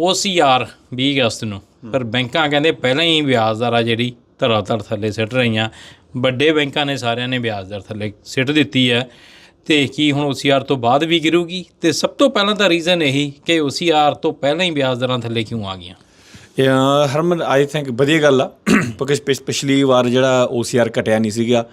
OCR 20 ਅਗਸਤ ਨੂੰ। ਪਰ ਬੈਂਕਾਂ ਕਹਿੰਦੇ ਪਹਿਲਾਂ ਹੀ ਵਿਆਜ ਦਰ ਆ ਜਿਹੜੀ ਧਰਾਤਲ ਥੱਲੇ ਸਿੱਟ ਰਹੀਆਂ। ਵੱਡੇ ਬੈਂਕਾਂ ਨੇ ਸਾਰਿਆਂ ਨੇ ਵਿਆਜ ਦਰ ਥੱਲੇ ਸਿੱਟ ਦਿੱਤੀ ਹੈ। ਤੇ ਕੀ ਹੁਣ OCR ਤੋਂ ਬਾਅਦ ਵੀ ਗਿਰੂਗੀ? ਤੇ ਸਭ ਤੋਂ ਪਹਿਲਾਂ ਤਾਂ ਰੀਜ਼ਨ ਇਹੀ ਕਿ OCR ਤੋਂ ਪਹਿਲਾਂ ਹੀ ਵਿਆਜ ਦਰਾਂ ਥੱਲੇ ਕਿਉਂ ਆ ਗਈਆਂ? ਹਰਮਨ ਆਈ ਥਿੰਕ ਵਧੀਆ ਗੱਲ ਆ। ਬਿਕਾਜ਼ ਪਿਛਲੀ ਵਾਰ ਜਿਹੜਾ OCR ਘਟਿਆ ਨਹੀਂ ਸੀਗਾ।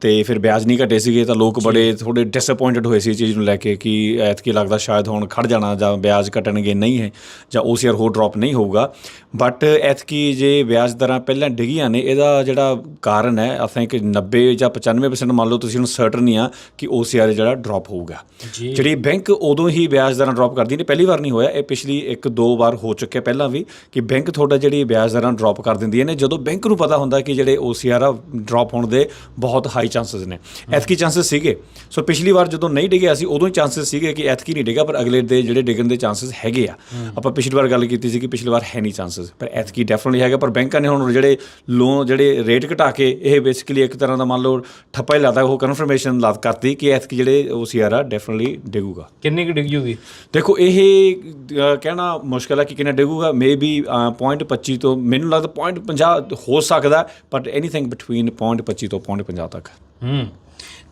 ਤੇ ਫਿਰ ਵਿਆਜ ਨਹੀਂ ਘਟੇ ਸੀਗੇ ਤਾਂ ਲੋਕ ਬੜੇ ਥੋੜੇ ਡਿਸਪਾਇੰਟਡ ਹੋਏ ਸੀ ਇਸ ਚੀਜ਼ ਨੂੰ ਲੈ ਕੇ ਕਿ ਐਤਕੀ ਲੱਗਦਾ ਸ਼ਾਇਦ ਹੁਣ ਖੜ ਜਾਣਾ ਜਾਂ ਵਿਆਜ ਘਟਣਗੇ ਨਹੀਂ ਹੈ ਜਾਂ OCR ਹੋਰ ਡ੍ਰੌਪ ਨਹੀਂ ਹੋਊਗਾ। ਬਟ ਐਤਕੀ ਜੇ ਵਿਆਜ ਦਰਾਂ ਪਹਿਲਾਂ ਡਿੱਗੀਆਂ ਨੇ ਇਹਦਾ ਜਿਹੜਾ ਕਾਰਨ ਹੈ ਆਈ ਥਿੰਕ 90 ਜਾਂ 95% ਮੰਨ ਲਓ ਤੁਸੀਂ ਹੁਣ ਸਰਟਨ ਹੀ ਆ ਕਿ OCR ਜਿਹੜਾ ਡ੍ਰੌਪ ਹੋਊਗਾ। ਜਿਹੜੀ ਬੈਂਕ ਉਦੋਂ ਹੀ ਵਿਆਜ ਦਰਾਂ ਡ੍ਰੌਪ ਕਰਦੀ ਨੇ ਪਹਿਲੀ ਵਾਰ ਨਹੀਂ ਹੋਇਆ ਇਹ ਪਿਛਲੀ ਇੱਕ ਦੋ ਵਾਰ ਹੋ ਚੁੱਕਿਆ ਪਹਿਲਾਂ ਵੀ ਕਿ ਬੈਂਕ ਤੁਹਾਡਾ ਜਿਹੜੀ ਵਿਆਜ ਦਰਾਂ ਡ੍ਰੌਪ ਕਰ ਦਿੰਦੀਆਂ ਨੇ। ਜਦੋਂ ਬੈਂਕ ਨੂੰ ਪਤਾ ਹੁੰਦਾ ਕਿ ਜਿਹੜੇ OCR ਆ ਡ੍ਰੌਪ ਹੋਣ ਦੇ ਬਹੁਤ ਹਾਈ ਚਾਂਸਸ ਨੇ। ਐਤਕੀ ਚਾਂਸਸ ਸੀਗੇ। ਸੋ ਪਿਛਲੀ ਵਾਰ ਜਦੋਂ ਨਹੀਂ ਡਿੱਗਿਆ ਸੀ ਉਦੋਂ ਹੀ ਚਾਂਸਸ ਸੀਗੇ ਕਿ ਐਤਕੀ ਨਹੀਂ ਡਿੱਗਾ ਪਰ ਅਗਲੇ ਦੇ ਜਿਹੜੇ ਡਿੱਗਣ ਦੇ ਚਾਂਸਸ ਹੈਗੇ ਆ। ਆਪਾਂ ਪਿਛਲੀ ਵਾਰ ਗੱਲ ਕੀਤੀ ਸੀ ਕਿ ਪਿਛਲੀ ਵਾਰ ਹੈ ਨਹੀਂ ਚਾਂਸਸ ਪਰ ਐਤਕੀ ਡੈਫੀਨਿਟਲੀ ਹੈਗਾ। ਪਰ ਬੈਂਕਾਂ ਨੇ ਹੁਣ ਜਿਹੜੇ ਲੋਨ ਜਿਹੜੇ ਰੇਟ ਘਟਾ ਕੇ ਇਹ ਬੇਸਿਕਲੀ ਇੱਕ ਤਰ੍ਹਾਂ ਦਾ ਮੰਨ ਲਓ ਠੱਪਾ ਹੀ ਲਾਦਾ ਉਹ ਕਨਫਰਮੇਸ਼ਨ ਲਾਦ ਕਰਤੀ ਕਿ ਐਤਕੀ ਜਿਹੜੇ OCR ਆ ਡੈਫੀਨਿਟਲੀ ਡਿੱਗੂਗਾ। ਕਿੰਨੀ ਕੁ ਡਿੱਗ ਜੂਗੀ ਦੇਖੋ ਇਹ ਕਹਿਣਾ ਮੁਸ਼ਕਲ ਹੈ ਕਿ ਕਿੰਨਾ ਡਿੱਗੂਗਾ। ਮੇਬੀ 0.25 ਤੋਂ ਮੈਨੂੰ ਲੱਗਦਾ 0.50 ਹੋ ਸਕਦਾ ਬਟ ਐਨੀਥਿੰਗ ਬਿਟਵੀਨ 0.25 ਤੋਂ 0.50 ਤੱਕ। ਹੂੰ।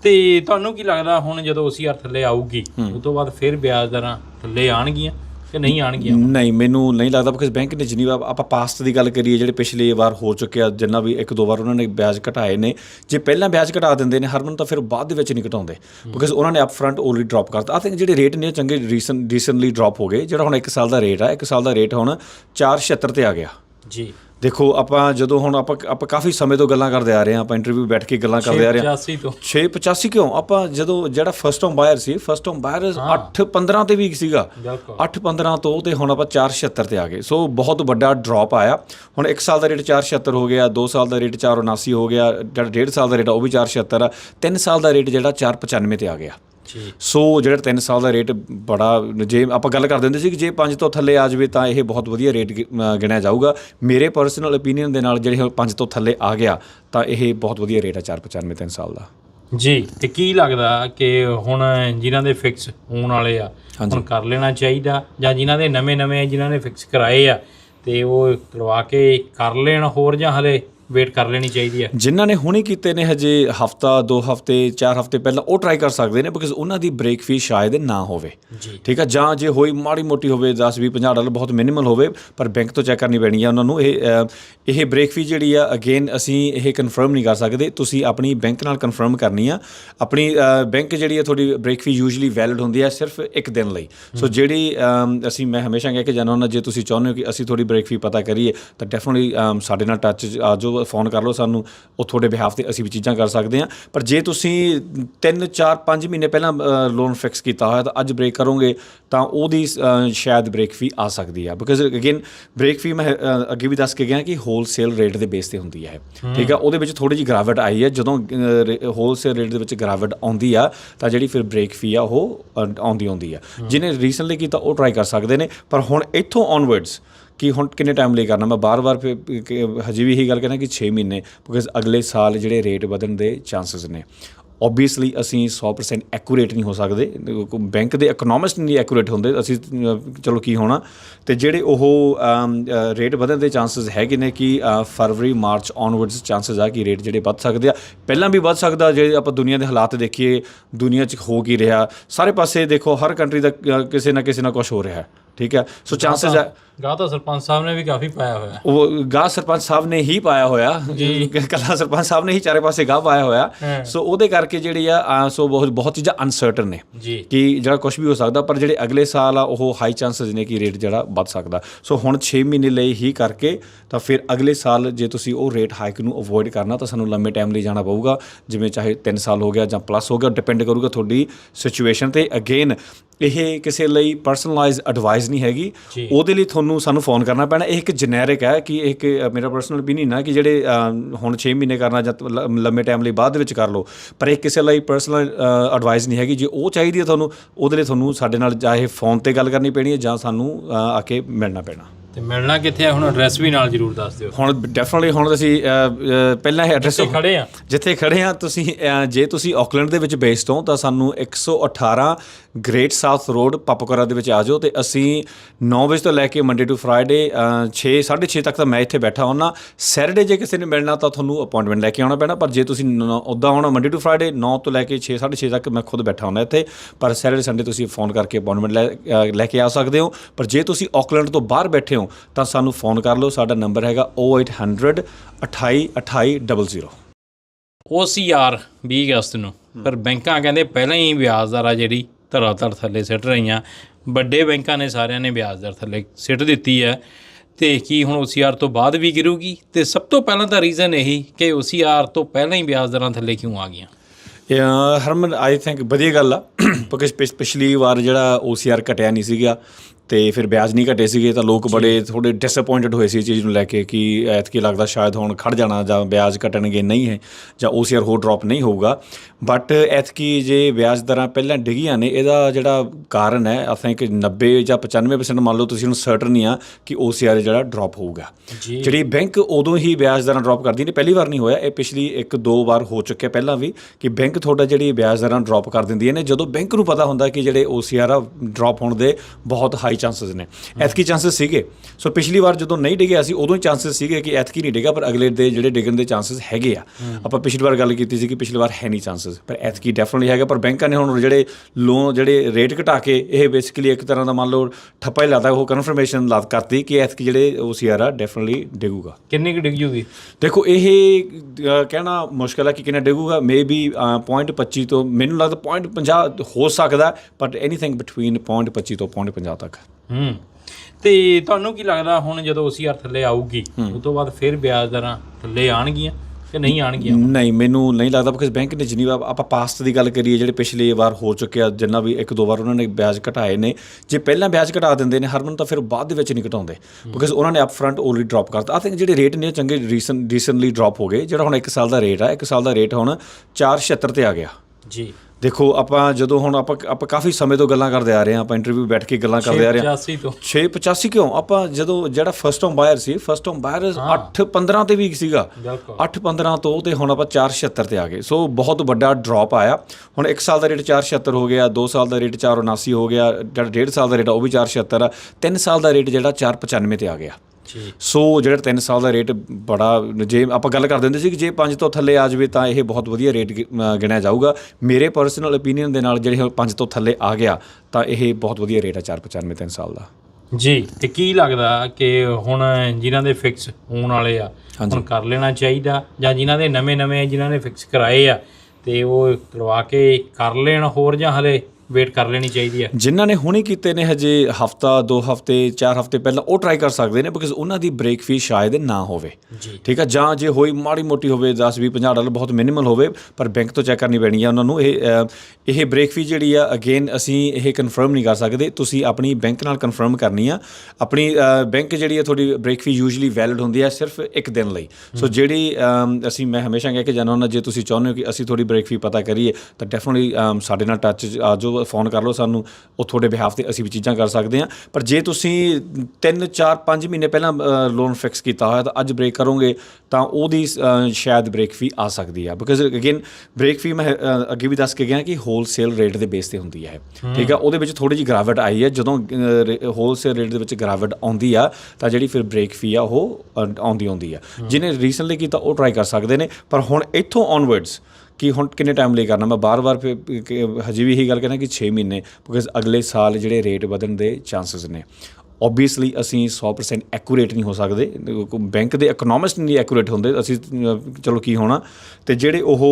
ਤੇ ਤੁਹਾਨੂੰ ਕੀ ਲੱਗਦਾ ਹੁਣ ਜਦੋਂ OCR ਥੱਲੇ ਆਊਗੀ ਉਸ ਤੋਂ ਬਾਅਦ ਫਿਰ ਵਿਆਜ ਦਰਾਂ ਥੱਲੇ ਆਣਗੀਆਂ ਕਿ ਨਹੀਂ ਆਣਗੀਆਂ ਨਹੀਂ ਮੈਨੂੰ ਨਹੀਂ ਲੱਗਦਾ ਬਿਕਾਜ਼ ਬੈਂਕ ਨੇ ਜਿੰਨੀ ਵਾਰ ਆਪਾਂ ਪਾਸਟ ਦੀ ਗੱਲ ਕਰੀਏ ਜਿਹੜੇ ਪਿਛਲੇ ਵਾਰ ਹੋ ਚੁੱਕਿਆ ਜਿੰਨਾ ਵੀ ਇੱਕ ਦੋ ਵਾਰ ਉਹਨਾਂ ਨੇ ਵਿਆਜ ਘਟਾਏ ਨੇ ਜੇ ਪਹਿਲਾਂ ਵਿਆਜ ਘਟਾ ਦਿੰਦੇ ਨੇ ਹਰਮਨ ਤਾਂ ਫਿਰ ਬਾਅਦ ਦੇ ਵਿੱਚ ਨਹੀਂ ਘਟਾਉਂਦੇ ਬਿਕਾਜ਼ ਉਹਨਾਂ ਨੇ ਅਪਫਰੰਟ ਆਲਰੇਡੀ ਡ੍ਰੌਪ ਕਰਤਾ। ਆਈ ਥਿੰਕ ਜਿਹੜੇ ਰੇਟ ਨੇ ਚੰਗੇ ਰੀਸੈਂਟ ਰੀਸੈਂਟਲੀ ਡ੍ਰੌਪ ਹੋ ਗਏ ਜਿਹੜਾ ਹੁਣ 1 ਸਾਲ ਦਾ ਰੇਟ ਆ 1 ਸਾਲ ਦਾ ਰੇਟ ਹੁਣ 476 ਤੇ ਆ ਗਿਆ। ਜੀ। ਦੇਖੋ ਆਪਾਂ ਜਦੋਂ ਹੁਣ ਆਪਾਂ ਆਪਾਂ ਕਾਫੀ ਸਮੇਂ ਤੋਂ ਗੱਲਾਂ ਕਰਦੇ ਆ ਰਹੇ ਹਾਂ ਆਪਾਂ ਇੰਟਰਵਿਊ ਬੈਠ ਕੇ ਗੱਲਾਂ ਕਰਦੇ ਆ ਰਹੇ ਹਾਂ। 85 ਤੋਂ। 685 ਕਿਉਂ? ਆਪਾਂ ਜਦੋਂ ਜਿਹੜਾ ਫਸਟ ਹੋਮ ਬਾਇਰ ਸੀ ਫਸਟ ਹੋਮ ਬਾਇਰ 8 15 ਤੇ ਵੀ ਸੀਗਾ। ਬਿਲਕੁਲ। 8 15 ਤੋਂ ਤੇ ਹੁਣ ਆਪਾਂ 476 ਤੇ ਆ ਗਏ। ਸੋ ਬਹੁਤ ਵੱਡਾ ਡ੍ਰੌਪ ਆਇਆ। ਹੁਣ 1 ਸਾਲ ਦਾ ਰੇਟ 476 ਹੋ ਗਿਆ 2 ਸਾਲ ਦਾ ਰੇਟ 479 ਹੋ ਗਿਆ ਜਿਹੜਾ 1.5 ਸਾਲ ਦਾ ਰੇਟ ਉਹ ਵੀ 476 ਆ। 3 ਸਾਲ ਦਾ ਰੇਟ ਜਿਹੜਾ 495 ਤੇ ਆ ਗਿਆ। ਸੋ ਜਿਹੜਾ 3 ਸਾਲ ਦਾ ਰੇਟ ਬੜਾ ਜੇ ਆਪਾਂ ਗੱਲ ਕਰ ਦਿੰਦੇ ਸੀ ਕਿ ਜੇ 5 ਤੋਂ ਥੱਲੇ ਆ ਜਾਵੇ ਤਾਂ ਇਹ ਬਹੁਤ ਵਧੀਆ ਰੇਟ ਗਿਣਿਆ ਜਾਊਗਾ। ਮੇਰੇ ਪਰਸਨਲ ਓਪੀਨੀਅਨ ਦੇ ਨਾਲ ਜਿਹੜੇ 5 ਤੋਂ ਥੱਲੇ ਆ ਗਿਆ ਤਾਂ ਇਹ ਬਹੁਤ ਵਧੀਆ ਰੇਟ ਆ 495 3 ਸਾਲ ਦਾ। ਜੀ ਤੇ ਕੀ ਲੱਗਦਾ ਕਿ ਹੁਣ ਜਿਨ੍ਹਾਂ ਦੇ ਫਿਕਸ ਹੋਣ ਵਾਲੇ ਆ ਹੁਣ ਕਰ ਲੈਣਾ ਚਾਹੀਦਾ? ਜਾਂ ਜਿਨ੍ਹਾਂ ਦੇ ਨਵੇਂ ਨਵੇਂ ਜਿਨ੍ਹਾਂ ਨੇ ਫਿਕਸ ਕਰਾਏ ਆ ਤੇ ਉਹ ਕਰਵਾ ਕੇ ਕਰ ਲੈਣ ਹੋਰ ਜਾਂ ਹਲੇ? ਵੇਟ ਕਰ ਲੈਣੀ ਚਾਹੀਦੀ ਆ ਜਿਨ੍ਹਾਂ ਨੇ ਹੁਣੇ ਕੀਤੇ ਨੇ ਹਜੇ ਹਫਤਾ 2 ਹਫ਼ਤੇ 4 ਹਫ਼ਤੇ ਪਹਿਲਾਂ ਉਹ ਟਰਾਈ ਕਰ ਸਕਦੇ ਨੇ ਬਿਕਾਜ਼ ਉਹਨਾਂ ਦੀ ਬ੍ਰੇਕ ਫੀ ਸ਼ਾਇਦ ਨਾ ਹੋਵੇ। ਠੀਕ ਆ? ਜਾਂ ਜੇ ਹੋਈ ਮਾੜੀ ਮੋਟੀ ਹੋਵੇ 10 20 50 ਡਾਲਰ ਬਹੁਤ ਮਿਨੀਮਲ ਹੋਵੇ ਪਰ ਬੈਂਕ ਤੋਂ ਚੈੱਕ ਕਰਨੀ ਪੈਣੀ ਆ ਉਹਨਾਂ ਨੂੰ। ਇਹ ਇਹ ਬ੍ਰੇਕ ਫੀ ਜਿਹੜੀ ਆ ਅਗੇਨ ਅਸੀਂ ਇਹ ਕਨਫਰਮ ਨਹੀਂ ਕਰ ਸਕਦੇ। ਤੁਸੀਂ ਆਪਣੀ ਬੈਂਕ ਨਾਲ ਕਨਫਰਮ ਕਰਨੀ ਆ। ਆਪਣੀ ਬੈਂਕ ਜਿਹੜੀ ਆ ਤੁਹਾਡੀ ਬ੍ਰੇਕ ਫੀ ਯੂਜੂਲੀ ਵੈਲਿਡ ਹੁੰਦੀ ਆ ਸਿਰਫ ਇੱਕ ਦਿਨ ਲਈ। ਸੋ ਜਿਹੜੀ ਅਸੀਂ ਮੈਂ ਹਮੇਸ਼ਾ ਕਹਿ ਕੇ ਜਾਣਾ ਹੁੰਦਾ ਜੇ ਤੁਸੀਂ ਚਾਹੁੰਦੇ ਹੋ ਕਿ ਅਸੀਂ ਤੁਹਾਡੀ ਬ੍ਰੇਕ ਫੀ ਪਤਾ ਕਰੀਏ ਤਾਂ ਡੈਫੀਨਿਟਲੀ ਸਾਡੇ ਨਾਲ ਟੱਚ ਆ ਫੋਨ ਕਰ ਲਓ ਸਾਨੂੰ ਉਹ ਤੁਹਾਡੇ ਬਿਹਾਫ ਤੇ ਅਸੀਂ ਵੀ ਚੀਜ਼ਾਂ ਕਰ ਸਕਦੇ ਹਾਂ। ਪਰ ਜੇ ਤੁਸੀਂ 3 4 5 ਮਹੀਨੇ ਪਹਿਲਾਂ ਲੋਨ ਫਿਕਸ ਕੀਤਾ ਹੋਇਆ ਤਾਂ ਅੱਜ ਬ੍ਰੇਕ ਕਰੋਗੇ ਤਾਂ ਉਹਦੀ ਸ਼ਾਇਦ ਬ੍ਰੇਕ ਫੀ ਆ ਸਕਦੀ ਆ। ਬਿਕਾਜ਼ ਅਗੇਨ ਬ੍ਰੇਕ ਫੀ ਮੈਂ ਅੱਗੇ ਵੀ ਦੱਸ ਕੇ ਗਿਆ ਕਿ ਹੋਲਸੇਲ ਰੇਟ ਦੇ ਬੇਸ ਤੇ ਹੁੰਦੀ ਹੈ। ਠੀਕ ਆ? ਉਹਦੇ ਵਿੱਚ ਥੋੜੀ ਜਿਹੀ ਗ੍ਰਾਵਟ ਆਈ ਹੈ ਜਦੋਂ ਹੋਲਸੇਲ ਰੇਟ ਦੇ ਵਿੱਚ ਗ੍ਰਾਵਟ ਆਉਂਦੀ ਆ ਤਾਂ ਜਿਹੜੀ ਫਿਰ ਬ੍ਰੇਕ ਫੀ ਆ ਉਹ ਆਉਂਦੀ ਆਉਂਦੀ ਆ। ਜਿਹਨੇ ਰੀਸੈਂਟਲੀ ਕੀਤਾ ਉਹ ਟਰਾਈ ਕਰ ਸਕਦੇ ਨੇ। ਪਰ ਹੁਣ ਇੱਥੋਂ ਔਨਵਰਡਸ ਕਿ ਹੁਣ ਕਿੰਨੇ ਟਾਈਮ ਲਈ ਕਰਨਾ? ਮੈਂ ਬਾਰ-ਬਾਰ ਹਜੇ ਵੀ ਇਹੀ ਗੱਲ ਕਹਿਣਾ ਕਿ 6 ਮਹੀਨੇ ਬਿਕਾਜ਼ ਅਗਲੇ ਸਾਲ ਜਿਹੜੇ ਰੇਟ ਵਧਣ ਦੇ ਚਾਂਸਸ ਨੇ। ਓਬਵੀਅਸਲੀ ਅਸੀਂ 100% ਐਕੂਰੇਟ ਨਹੀਂ ਹੋ ਸਕਦੇ। ਬੈਂਕ ਦੇ ਇਕਨੋਮਿਸਟ ਨਹੀਂ ਐਕੂਰੇਟ ਹੁੰਦੇ। ਅਸੀਂ ਚਲੋ ਕੀ ਹੋਣਾ? ਤੇ ਜਿਹੜੇ ਉਹ ਰੇਟ ਵਧਣ ਦੇ ਚਾਂਸਸ ਹੈਗੇ ਨੇ ਕਿ ਫਰਵਰੀ ਮਾਰਚ ਔਨਵਰਡਸ ਚਾਂਸਸ ਆ ਕਿ ਰੇਟ ਜਿਹੜੇ ਵੱਧ ਸਕਦੇ ਆ। ਪਹਿਲਾਂ ਵੀ ਵੱਧ ਸਕਦਾ ਜੇ ਆਪਾਂ ਦੁਨੀਆ ਦੇ ਹਾਲਾਤ ਦੇਖੀਏ ਦੁਨੀਆ 'ਚ ਹੋ ਕੀ ਰਿਹਾ। ਸਾਰੇ ਪਾਸੇ ਦੇਖੋ ਹਰ ਕੰਟਰੀ ਦਾ ਕਿਸੇ ਨਾ ਕਿਸੇ ਨਾਲ ਕੁਝ ਹੋ ਰਿਹਾ। ਠੀਕ ਹੈ? ਸੋ ਚਾਂਸਸ ਹੈ ਗਾਹ ਤਾਂ ਸਰਪੰਚ ਸਾਹਿਬ ਨੇ ਵੀ ਕਾਫੀ ਪਾਇਆ ਹੋਇਆ ਉਹ ਗਾਹ ਸਰਪੰਚ ਸਾਹਿਬ ਨੇ ਹੀ ਪਾਇਆ ਹੋਇਆ। ਕੱਲਾ ਸਰਪੰਚ ਸਾਹਿਬ ਨੇ ਹੀ ਚਾਰੇ ਪਾਸੇ ਗਾਹ ਪਾਇਆ ਹੋਇਆ। ਸੋ ਉਹਦੇ ਕਰਕੇ ਜਿਹੜੀ ਆ ਸੋ ਬਹੁਤ ਬਹੁਤ ਚੀਜ਼ਾਂ ਅਨਸਰਟਨ ਨੇ। ਜੀ। ਕਿ ਜਿਹੜਾ ਕੁਝ ਵੀ ਹੋ ਸਕਦਾ ਪਰ ਜਿਹੜੇ ਅਗਲੇ ਸਾਲ ਆ ਉਹ ਹਾਈ ਚਾਂਸਸ ਨੇ ਕਿ ਰੇਟ ਜਿਹੜਾ ਵੱਧ ਸਕਦਾ। ਸੋ ਹੁਣ 6 ਮਹੀਨੇ ਲਈ ਹੀ ਕਰਕੇ ਤਾਂ ਫਿਰ ਅਗਲੇ ਸਾਲ ਜੇ ਤੁਸੀਂ ਉਹ ਰੇਟ ਹਾਈਕ ਨੂੰ ਅਵੋਇਡ ਕਰਨਾ ਤਾਂ ਸਾਨੂੰ ਲੰਮੇ ਟਾਈਮ ਲਈ ਜਾਣਾ ਪਊਗਾ। ਜਿਵੇਂ ਚਾਹੇ 3 ਸਾਲ ਹੋ ਗਿਆ ਜਾਂ ਪਲੱਸ ਹੋ ਗਿਆ ਡਿਪੈਂਡ ਕਰੂਗਾ ਤੁਹਾਡੀ ਸਿਚੁਏਸ਼ਨ ਤੇ। ਅਗੇਨ ਇਹ ਕਿਸੇ ਲਈ ਪਰਸਨਲਾਈਜ਼ ਐਡਵਾਈਸ ਨਹੀਂ ਹੈਗੀ। ਉਹਦੇ ਲਈ ਤੁਹਾਨੂੰ ਸਾਨੂੰ ਫੋਨ ਕਰਨਾ ਪੈਣਾ। ਇਹ ਇੱਕ ਜੈਨਰਿਕ ਹੈ ਕਿ ਇਹ ਇੱਕ ਮੇਰਾ ਪਰਸਨਲ ਓਪੀਨੀਅਨ ਹੈ ਕਿ ਜਿਹੜੇ ਹੁਣ 6 ਮਹੀਨੇ ਕਰਨਾ ਜਾਂ ਲੰਮੇ ਟਾਈਮ ਲਈ ਬਾਅਦ ਵਿੱਚ ਕਰ ਲਓ। ਪਰ ਇਹ ਕਿਸੇ ਲਈ ਪਰਸਨਲ ਐਡਵਾਈਸ ਨਹੀਂ ਹੈਗੀ। ਜੇ ਉਹ ਚਾਹੀਦੀ ਹੈ ਤੁਹਾਨੂੰ ਉਹਦੇ ਲਈ ਤੁਹਾਨੂੰ ਸਾਡੇ ਨਾਲ ਚਾਹੇ ਫੋਨ ਤੇ ਗੱਲ ਕਰਨੀ ਪੈਣੀ ਹੈ ਜਾਂ ਸਾਨੂੰ ਆ ਕੇ ਮਿਲਣਾ ਪੈਣਾ। ਤੇ ਮਿਲਣਾ ਕਿੱਥੇ ਆ ਹੁਣ ਐਡਰੈਸ ਵੀ ਨਾਲ ਜਰੂਰ ਦੱਸ ਦਿਓ। ਹੁਣ ਡੈਫੀਨਿਟਲੀ ਹੁਣ ਅਸੀਂ ਪਹਿਲਾਂ ਇਹ ਐਡਰੈਸ ਤੇ ਖੜੇ ਆ ਜਿੱਥੇ ਖੜੇ ਆ ਤੁਸੀਂ ਜੇ ਤੁਸੀਂ ਆਕਲੈਂਡ ਦੇ ਵਿੱਚ ਬੇਸਡ ਹੋ ਤਾਂ ਸਾਨੂੰ 118 ਗ੍ਰੇਟ ਸਾਊਥ ਰੋਡ ਪਾਪੋਕਰਾ ਦੇ ਵਿੱਚ ਆ ਜਾਓ ਤੇ ਅਸੀਂ 9 ਵਜੇ ਤੋਂ ਲੈ ਕੇ ਮੰਡੇ ਟੂ ਫਰਾਈਡੇ 6 6:30 ਤੱਕ ਤਾਂ ਮੈਂ ਇੱਥੇ ਬੈਠਾ ਹੁੰਨਾ ਸੈਟਰਡੇ ਜੇ ਕਿਸੇ ਨੇ ਮਿਲਣਾ ਤਾਂ ਤੁਹਾਨੂੰ ਅਪਾਇੰਟਮੈਂਟ ਲੈ ਕੇ ਆਉਣਾ ਪੈਣਾ ਪਰ ਜੇ ਤੁਸੀਂ ਉੱਦਾਂ ਆਉਣਾ ਮੰਡੇ ਟੂ ਫਰਾਈਡੇ 9 ਤੋਂ ਲੈ ਕੇ 6 6:30 ਤੱਕ ਮੈਂ ਖੁਦ ਬੈਠਾ ਹੁੰਨਾ ਇੱਥੇ। ਪਰ ਸੈਟਰਡੇ ਸੰਡੇ ਤੁਸੀਂ ਫੋਨ ਕਰਕੇ ਅਪਾਇੰਟਮੈਂਟ ਲੈ ਕੇ ਆ ਸਕਦੇ ਹੋ। ਪਰ ਜੇ ਤੁਸੀਂ ਆਕਲੈਂਡ ਤੋਂ ਬਾਹਰ ਬੈਠੇ ਹੋ ਤਾਂ ਸਾਨੂੰ ਫੋਨ ਕਰ ਲਓ। ਸਾਡਾ ਨੰਬਰ ਹੈਗਾ 0800 28 2800 OCR 20 ਅਗਸਤ ਨੂੰ। ਪਰ ਬੈਂਕਾਂ ਕਹਿੰਦੇ ਪਹਿਲਾਂ ਹੀ ਵਿਆਜ ਦਰ ਆ ਜਿਹੜੀ। ਧਰਾਤਲ ਥੱਲੇ ਸਿੱਟ ਰਹੀਆਂ। ਵੱਡੇ ਬੈਂਕਾਂ ਨੇ ਸਾਰਿਆਂ ਨੇ ਵਿਆਜ ਦਰ ਥੱਲੇ ਸਿੱਟ ਦਿੱਤੀ ਹੈ। ਤੇ ਕੀ ਹੁਣ OCR ਤੋਂ ਬਾਅਦ ਵੀ ਗਿਰੂਗੀ? ਤੇ ਸਭ ਤੋਂ ਪਹਿਲਾਂ ਤਾਂ ਰੀਜ਼ਨ ਇਹੀ ਕਿ OCR ਤੋਂ ਪਹਿਲਾਂ ਹੀ ਵਿਆਜ ਦਰਾਂ ਥੱਲੇ ਕਿਉਂ ਆ ਗਈਆਂ? ਹਰਮਨ ਆਈ ਥਿੰਕ ਵਧੀਆ ਗੱਲ ਆ। ਕਿਉਂਕਿ ਪਿਛ- ਪਿਛਲੀ ਵਾਰ ਜਿਹੜਾ OCR ਘਟਿਆ ਨਹੀਂ ਸੀਗਾ ਤੇ ਫਿਰ ਵਿਆਜ ਨਹੀਂ ਘਟੇ ਸੀਗੇ ਤਾਂ ਲੋਕ ਬੜੇ ਥੋੜੇ ਡਿਸਪਾਇੰਟਡ ਹੋਏ ਸੀ ਇਸ ਚੀਜ਼ ਨੂੰ ਲੈ ਕੇ ਕਿ ਐਤਕੀ ਲੱਗਦਾ ਸ਼ਾਇਦ ਹੁਣ ਖੜ ਜਾਣਾ ਜਾਂ ਵਿਆਜ ਘਟਣਗੇ ਨਹੀਂ ਹੈ ਜਾਂ OCR ਹੋਰ ਡ੍ਰੌਪ ਨਹੀਂ ਹੋਊਗਾ। ਬਟ ਐਤਕੀ ਜੇ ਵਿਆਜ ਦਰਾਂ ਪਹਿਲਾਂ ਡਿੱਗੀਆਂ ਨੇ ਇਹਦਾ ਜਿਹੜਾ ਕਾਰਨ ਹੈ ਆਈ ਥਿੰਕ 90 ਜਾਂ 95% ਮੰਨ ਲਓ ਤੁਸੀਂ ਹੁਣ ਸਰਟਨ ਹੀ ਆ ਕਿ OCR ਜਿਹੜਾ ਡ੍ਰੌਪ ਹੋਊਗਾ। ਜਿਹੜੀ ਬੈਂਕ ਉਦੋਂ ਹੀ ਵਿਆਜ ਦਰਾਂ ਡ੍ਰੌਪ ਕਰਦੀ ਨੇ ਪਹਿਲੀ ਵਾਰ ਨਹੀਂ ਹੋਇਆ ਇਹ ਪਿਛਲੀ ਇੱਕ ਦੋ ਵਾਰ ਹੋ ਚੁੱਕਿਆ ਪਹਿਲਾਂ ਵੀ ਕਿ ਬੈਂਕ ਤੁਹਾਡਾ ਜਿਹੜੀ ਵਿਆਜ ਦਰਾਂ ਡ੍ਰੌਪ ਕਰ ਦਿੰਦੀਆਂ ਨੇ। ਜਦੋਂ ਬੈਂਕ ਨੂੰ ਪਤਾ ਹੁੰਦਾ ਕਿ ਜਿਹੜੇ OCR ਆ ਡ੍ਰੌਪ ਹੋਣ ਦੇ ਬਹੁਤ ਹਾਈ ਚਾਂਸਸ ਨੇ। ਐਤਕੀ ਚਾਂਸਸ ਸੀਗੇ। ਸੋ ਪਿਛਲੀ ਵਾਰ ਜਦੋਂ ਨਹੀਂ ਡਿੱਗਿਆ ਸੀ ਉਦੋਂ ਹੀ ਚਾਂਸਸ ਸੀਗੇ ਕਿ ਐਤਕੀ ਨਹੀਂ ਡਿੱਗਾ ਪਰ ਅਗਲੇ ਦੇ ਜਿਹੜੇ ਡਿੱਗਣ ਦੇ ਚਾਂਸਸ ਹੈਗੇ ਆ। ਆਪਾਂ ਪਿਛਲੀ ਵਾਰ ਗੱਲ ਕੀਤੀ ਸੀ ਕਿ ਪਿਛਲੀ ਵਾਰ ਹੈ ਨਹੀਂ ਚਾਂਸਸ ਪਰ ਐਤਕੀ ਡੈਫੀਨਿਟਲੀ ਹੈਗਾ। ਪਰ ਬੈਂਕਾਂ ਨੇ ਹੁਣ ਜਿਹੜੇ ਲੋਨ ਜਿਹੜੇ ਰੇਟ ਘਟਾ ਕੇ ਇਹ ਬੇਸਿਕਲੀ ਇੱਕ ਤਰ੍ਹਾਂ ਦਾ ਮੰਨ ਲਓ ਠੱਪਾ ਹੀ ਲਾਦਾ ਉਹ ਕਨਫਰਮੇਸ਼ਨ ਲਾਦ ਕਰਤੀ ਕਿ ਐਤਕੀ ਜਿਹੜੇ OCR ਆ ਡੈਫੀਨਿਟਲੀ ਡਿੱਗੂਗਾ। ਕਿੰਨੀ ਕੁ ਡਿੱਗ ਜੂਗੀ ਦੇਖੋ ਇਹ ਕਹਿਣਾ ਮੁਸ਼ਕਲ ਹੈ ਕਿ ਕਿੰਨਾ ਡਿੱਗੂਗਾ। ਮੇਬੀ 0.25 ਤੋਂ ਮੈਨੂੰ ਲੱਗਦਾ 0.50 ਹੋ ਸਕਦਾ ਬਟ ਐਨੀਥਿੰਗ ਬਿਟਵੀਨ 0.25 ਤੋਂ 0.50 ਤੱਕ। ਹੂੰ। ਤੇ ਤੁਹਾਨੂੰ ਕੀ ਲੱਗਦਾ ਹੁਣ ਜਦੋਂ OCR ਥੱਲੇ ਆਊਗੀ ਉਸ ਤੋਂ ਬਾਅਦ ਫਿਰ ਵਿਆਜ ਦਰਾਂ ਥੱਲੇ ਆਣਗੀਆਂ ਕਿ ਨਹੀਂ ਆਣਗੀਆਂ ਨਹੀਂ ਮੈਨੂੰ ਨਹੀਂ ਲੱਗਦਾ ਬਿਕਾਜ਼ ਬੈਂਕ ਨੇ ਜਿੰਨੀ ਵਾਰ ਆਪਾਂ ਪਾਸਟ ਦੀ ਗੱਲ ਕਰੀਏ ਜਿਹੜੇ ਪਿਛਲੇ ਵਾਰ ਹੋ ਚੁੱਕਿਆ ਜਿੰਨਾ ਵੀ ਇੱਕ ਦੋ ਵਾਰ ਉਹਨਾਂ ਨੇ ਵਿਆਜ ਘਟਾਏ ਨੇ ਜੇ ਪਹਿਲਾਂ ਵਿਆਜ ਘਟਾ ਦਿੰਦੇ ਨੇ ਹਰਮਨ ਤਾਂ ਫਿਰ ਬਾਅਦ ਦੇ ਵਿੱਚ ਨਹੀਂ ਘਟਾਉਂਦੇ। ਬਿਕਾਜ਼ ਉਹਨਾਂ ਨੇ ਅਪਫਰੰਟ ਆਲਰੇਡੀ ਡ੍ਰੌਪ ਕਰਤਾ। ਆਈ ਥਿੰਕ ਜਿਹੜੇ ਰੇਟ ਨੇ ਚੰਗੇ ਰੀਸੈਂਟ ਰੀਸੈਂਟਲੀ ਡ੍ਰੌਪ ਹੋ ਗਏ ਜਿਹੜਾ ਹੁਣ 1 ਸਾਲ ਦਾ ਰੇਟ ਆ 1 ਸਾਲ ਦਾ ਰੇਟ ਹੁਣ 476 ਤੇ ਆ ਗਿਆ। ਜੀ। ਦੇਖੋ ਆਪਾਂ ਜਦੋਂ ਹੁਣ ਆਪਾਂ ਆਪਾਂ ਕਾਫੀ ਸਮੇਂ ਤੋਂ ਗੱਲਾਂ ਕਰਦੇ ਆ ਰਹੇ ਹਾਂ ਆਪਾਂ ਇੰਟਰਵਿਊ ਬੈਠ ਕੇ ਗੱਲਾਂ ਕਰਦੇ ਆ ਰਹੇ ਹਾਂ। 85 ਤੋਂ। 685 ਕਿਉਂ? ਆਪਾਂ ਜਦੋਂ ਜਿਹੜਾ ਫਸਟ ਹੋਮ ਬਾਇਰ ਸੀ ਫਸਟ ਹੋਮ ਬਾਇਰ 8 15 ਤੇ ਵੀ ਸੀਗਾ। ਬਿਲਕੁਲ। 8 15 ਤੋਂ ਤੇ ਹੁਣ ਆਪਾਂ 476 ਤੇ ਆ ਗਏ। ਸੋ ਬਹੁਤ ਵੱਡਾ ਡ੍ਰੌਪ ਆਇਆ। ਹੁਣ 1 ਸਾਲ ਦਾ ਰੇਟ 476 ਹੋ ਗਿਆ 2 ਸਾਲ ਦਾ ਰੇਟ 479 ਹੋ ਗਿਆ ਜਿਹੜਾ 1.5 ਸਾਲ ਦਾ ਰੇਟ ਉਹ ਵੀ 476 ਆ। 3 ਸਾਲ ਦਾ ਰੇਟ ਜਿਹੜਾ 495 ਤੇ ਆ ਗਿਆ। ਸੋ ਜਿਹੜਾ 3 ਸਾਲ ਦਾ ਰੇਟ ਬੜਾ ਜੇ ਆਪਾਂ ਗੱਲ ਕਰ ਦਿੰਦੇ ਸੀ ਕਿ ਜੇ 5 ਤੋਂ ਥੱਲੇ ਆ ਜਾਵੇ ਤਾਂ ਇਹ ਬਹੁਤ ਵਧੀਆ ਰੇਟ ਗਿਣਿਆ ਜਾਊਗਾ। ਮੇਰੇ ਪਰਸਨਲ ਓਪੀਨੀਅਨ ਦੇ ਨਾਲ ਜਿਹੜੇ 5 ਤੋਂ ਥੱਲੇ ਆ ਗਿਆ ਤਾਂ ਇਹ ਬਹੁਤ ਵਧੀਆ ਰੇਟ ਆ 495 3 ਸਾਲ ਦਾ। ਜੀ ਤੇ ਕੀ ਲੱਗਦਾ ਕਿ ਹੁਣ ਜਿਨ੍ਹਾਂ ਦੇ ਫਿਕਸ ਹੋਣ ਵਾਲੇ ਆ ਹੁਣ ਕਰ ਲੈਣਾ ਚਾਹੀਦਾ? ਜਾਂ ਜਿਨ੍ਹਾਂ ਦੇ ਨਵੇਂ-ਨਵੇਂ ਜਿਨ੍ਹਾਂ ਨੇ ਫਿਕਸ ਕਰਾਏ ਆ ਤੇ ਉਹ ਕਰਵਾ ਕੇ ਕਰ ਲੈਣ ਹੋਰ ਜਾਂ ਹਲੇ? ਵੇਟ ਕਰ ਲੈਣੀ ਚਾਹੀਦੀ ਆ ਜਿਨ੍ਹਾਂ ਨੇ ਹੁਣੇ ਕੀਤੇ ਨੇ ਹਜੇ ਹਫਤਾ 2 ਹਫ਼ਤੇ 4 ਹਫ਼ਤੇ ਪਹਿਲਾਂ ਉਹ ਟਰਾਈ ਕਰ ਸਕਦੇ ਨੇ ਬਿਕਾਜ਼ ਉਹਨਾਂ ਦੀ ਬ੍ਰੇਕ ਫੀ ਸ਼ਾਇਦ ਨਾ ਹੋਵੇ। ਠੀਕ ਆ? ਜਾਂ ਜੇ ਹੋਈ ਮਾੜੀ ਮੋਟੀ ਹੋਵੇ 10 20 50 ਡਾਲਰ ਬਹੁਤ ਮਿਨੀਮਲ ਹੋਵੇ ਪਰ ਬੈਂਕ ਤੋਂ ਚੈੱਕ ਕਰਨੀ ਪੈਣੀ ਆ ਉਹਨਾਂ ਨੂੰ। ਇਹ ਇਹ ਬ੍ਰੇਕ ਫੀ ਜਿਹੜੀ ਆ ਅਗੇਨ ਅਸੀਂ ਇਹ ਕਨਫਰਮ ਨਹੀਂ ਕਰ ਸਕਦੇ। ਤੁਸੀਂ ਆਪਣੀ ਬੈਂਕ ਨਾਲ ਕਨਫਰਮ ਕਰਨੀ ਆ। ਆਪਣੀ ਬੈਂਕ ਜਿਹੜੀ ਆ ਤੁਹਾਡੀ ਬ੍ਰੇਕ ਫੀ ਯੂਜੂਲੀ ਵੈਲਿਡ ਹੁੰਦੀ ਆ ਸਿਰਫ ਇੱਕ ਦਿਨ ਲਈ। ਸੋ ਜਿਹੜੀ ਅਸੀਂ ਮੈਂ ਹਮੇਸ਼ਾ ਕਹਿ ਕੇ ਜਾਣਾ ਹੁੰਦਾ ਜੇ ਤੁਸੀਂ ਚਾਹੁੰਦੇ ਹੋ ਕਿ ਅਸੀਂ ਤੁਹਾਡੀ ਬ੍ਰੇਕ ਫੀ ਪਤਾ ਕਰੀਏ ਤਾਂ ਡੈਫੀਨਿਟਲੀ ਸਾਡੇ ਨਾਲ ਟੱਚ ਆ ਫੋਨ ਕਰ ਲਓ ਸਾਨੂੰ ਉਹ ਤੁਹਾਡੇ ਬਿਹਾਫ ਤੇ ਅਸੀਂ ਵੀ ਚੀਜ਼ਾਂ ਕਰ ਸਕਦੇ ਹਾਂ। ਪਰ ਜੇ ਤੁਸੀਂ 3 4 5 ਮਹੀਨੇ ਪਹਿਲਾਂ ਲੋਨ ਫਿਕਸ ਕੀਤਾ ਹੋਇਆ ਤਾਂ ਅੱਜ ਬ੍ਰੇਕ ਕਰੋਗੇ ਤਾਂ ਉਹਦੀ ਸ਼ਾਇਦ ਬ੍ਰੇਕ ਫੀ ਆ ਸਕਦੀ ਆ। ਬਿਕਾਜ਼ ਅਗੇਨ ਬ੍ਰੇਕ ਫੀ ਮੈਂ ਅੱਗੇ ਵੀ ਦੱਸ ਕੇ ਗਿਆ ਕਿ ਹੋਲਸੇਲ ਰੇਟ ਦੇ ਬੇਸ ਤੇ ਹੁੰਦੀ ਹੈ। ਠੀਕ ਆ? ਉਹਦੇ ਵਿੱਚ ਥੋੜੀ ਜਿਹੀ ਗ੍ਰਾਵਟ ਆਈ ਹੈ ਜਦੋਂ ਹੋਲਸੇਲ ਰੇਟ ਦੇ ਵਿੱਚ ਗ੍ਰਾਵਟ ਆਉਂਦੀ ਆ ਤਾਂ ਜਿਹੜੀ ਫਿਰ ਬ੍ਰੇਕ ਫੀ ਆ ਉਹ ਆਉਂਦੀ ਆਉਂਦੀ ਆ। ਜਿਹਨੇ ਰੀਸੈਂਟਲੀ ਕੀਤਾ ਉਹ ਟਰਾਈ ਕਰ ਸਕਦੇ ਨੇ। ਪਰ ਹੁਣ ਇੱਥੋਂ ਔਨਵਰਡਸ ਕਿ ਹੁਣ ਕਿੰਨੇ ਟਾਈਮ ਲਈ ਕਰਨਾ? ਮੈਂ ਬਾਰ-ਬਾਰ ਫਿਰ ਹਜੇ ਵੀ ਇਹੀ ਗੱਲ ਕਹਿਣਾ ਕਿ 6 ਮਹੀਨੇ ਬਿਕਾਜ਼ ਅਗਲੇ ਸਾਲ ਜਿਹੜੇ ਰੇਟ ਵਧਣ ਦੇ ਚਾਂਸਸ ਨੇ। ਓਬਵੀਅਸਲੀ ਅਸੀਂ 100% ਐਕੂਰੇਟ ਨਹੀਂ ਹੋ ਸਕਦੇ। ਬੈਂਕ ਦੇ ਇਕਨੋਮਿਸਟ ਨਹੀਂ ਐਕੂਰੇਟ ਹੁੰਦੇ। ਅਸੀਂ, ਚਲੋ ਕੀ ਹੋਣਾ? ਤੇ ਜਿਹੜੇ ਉਹ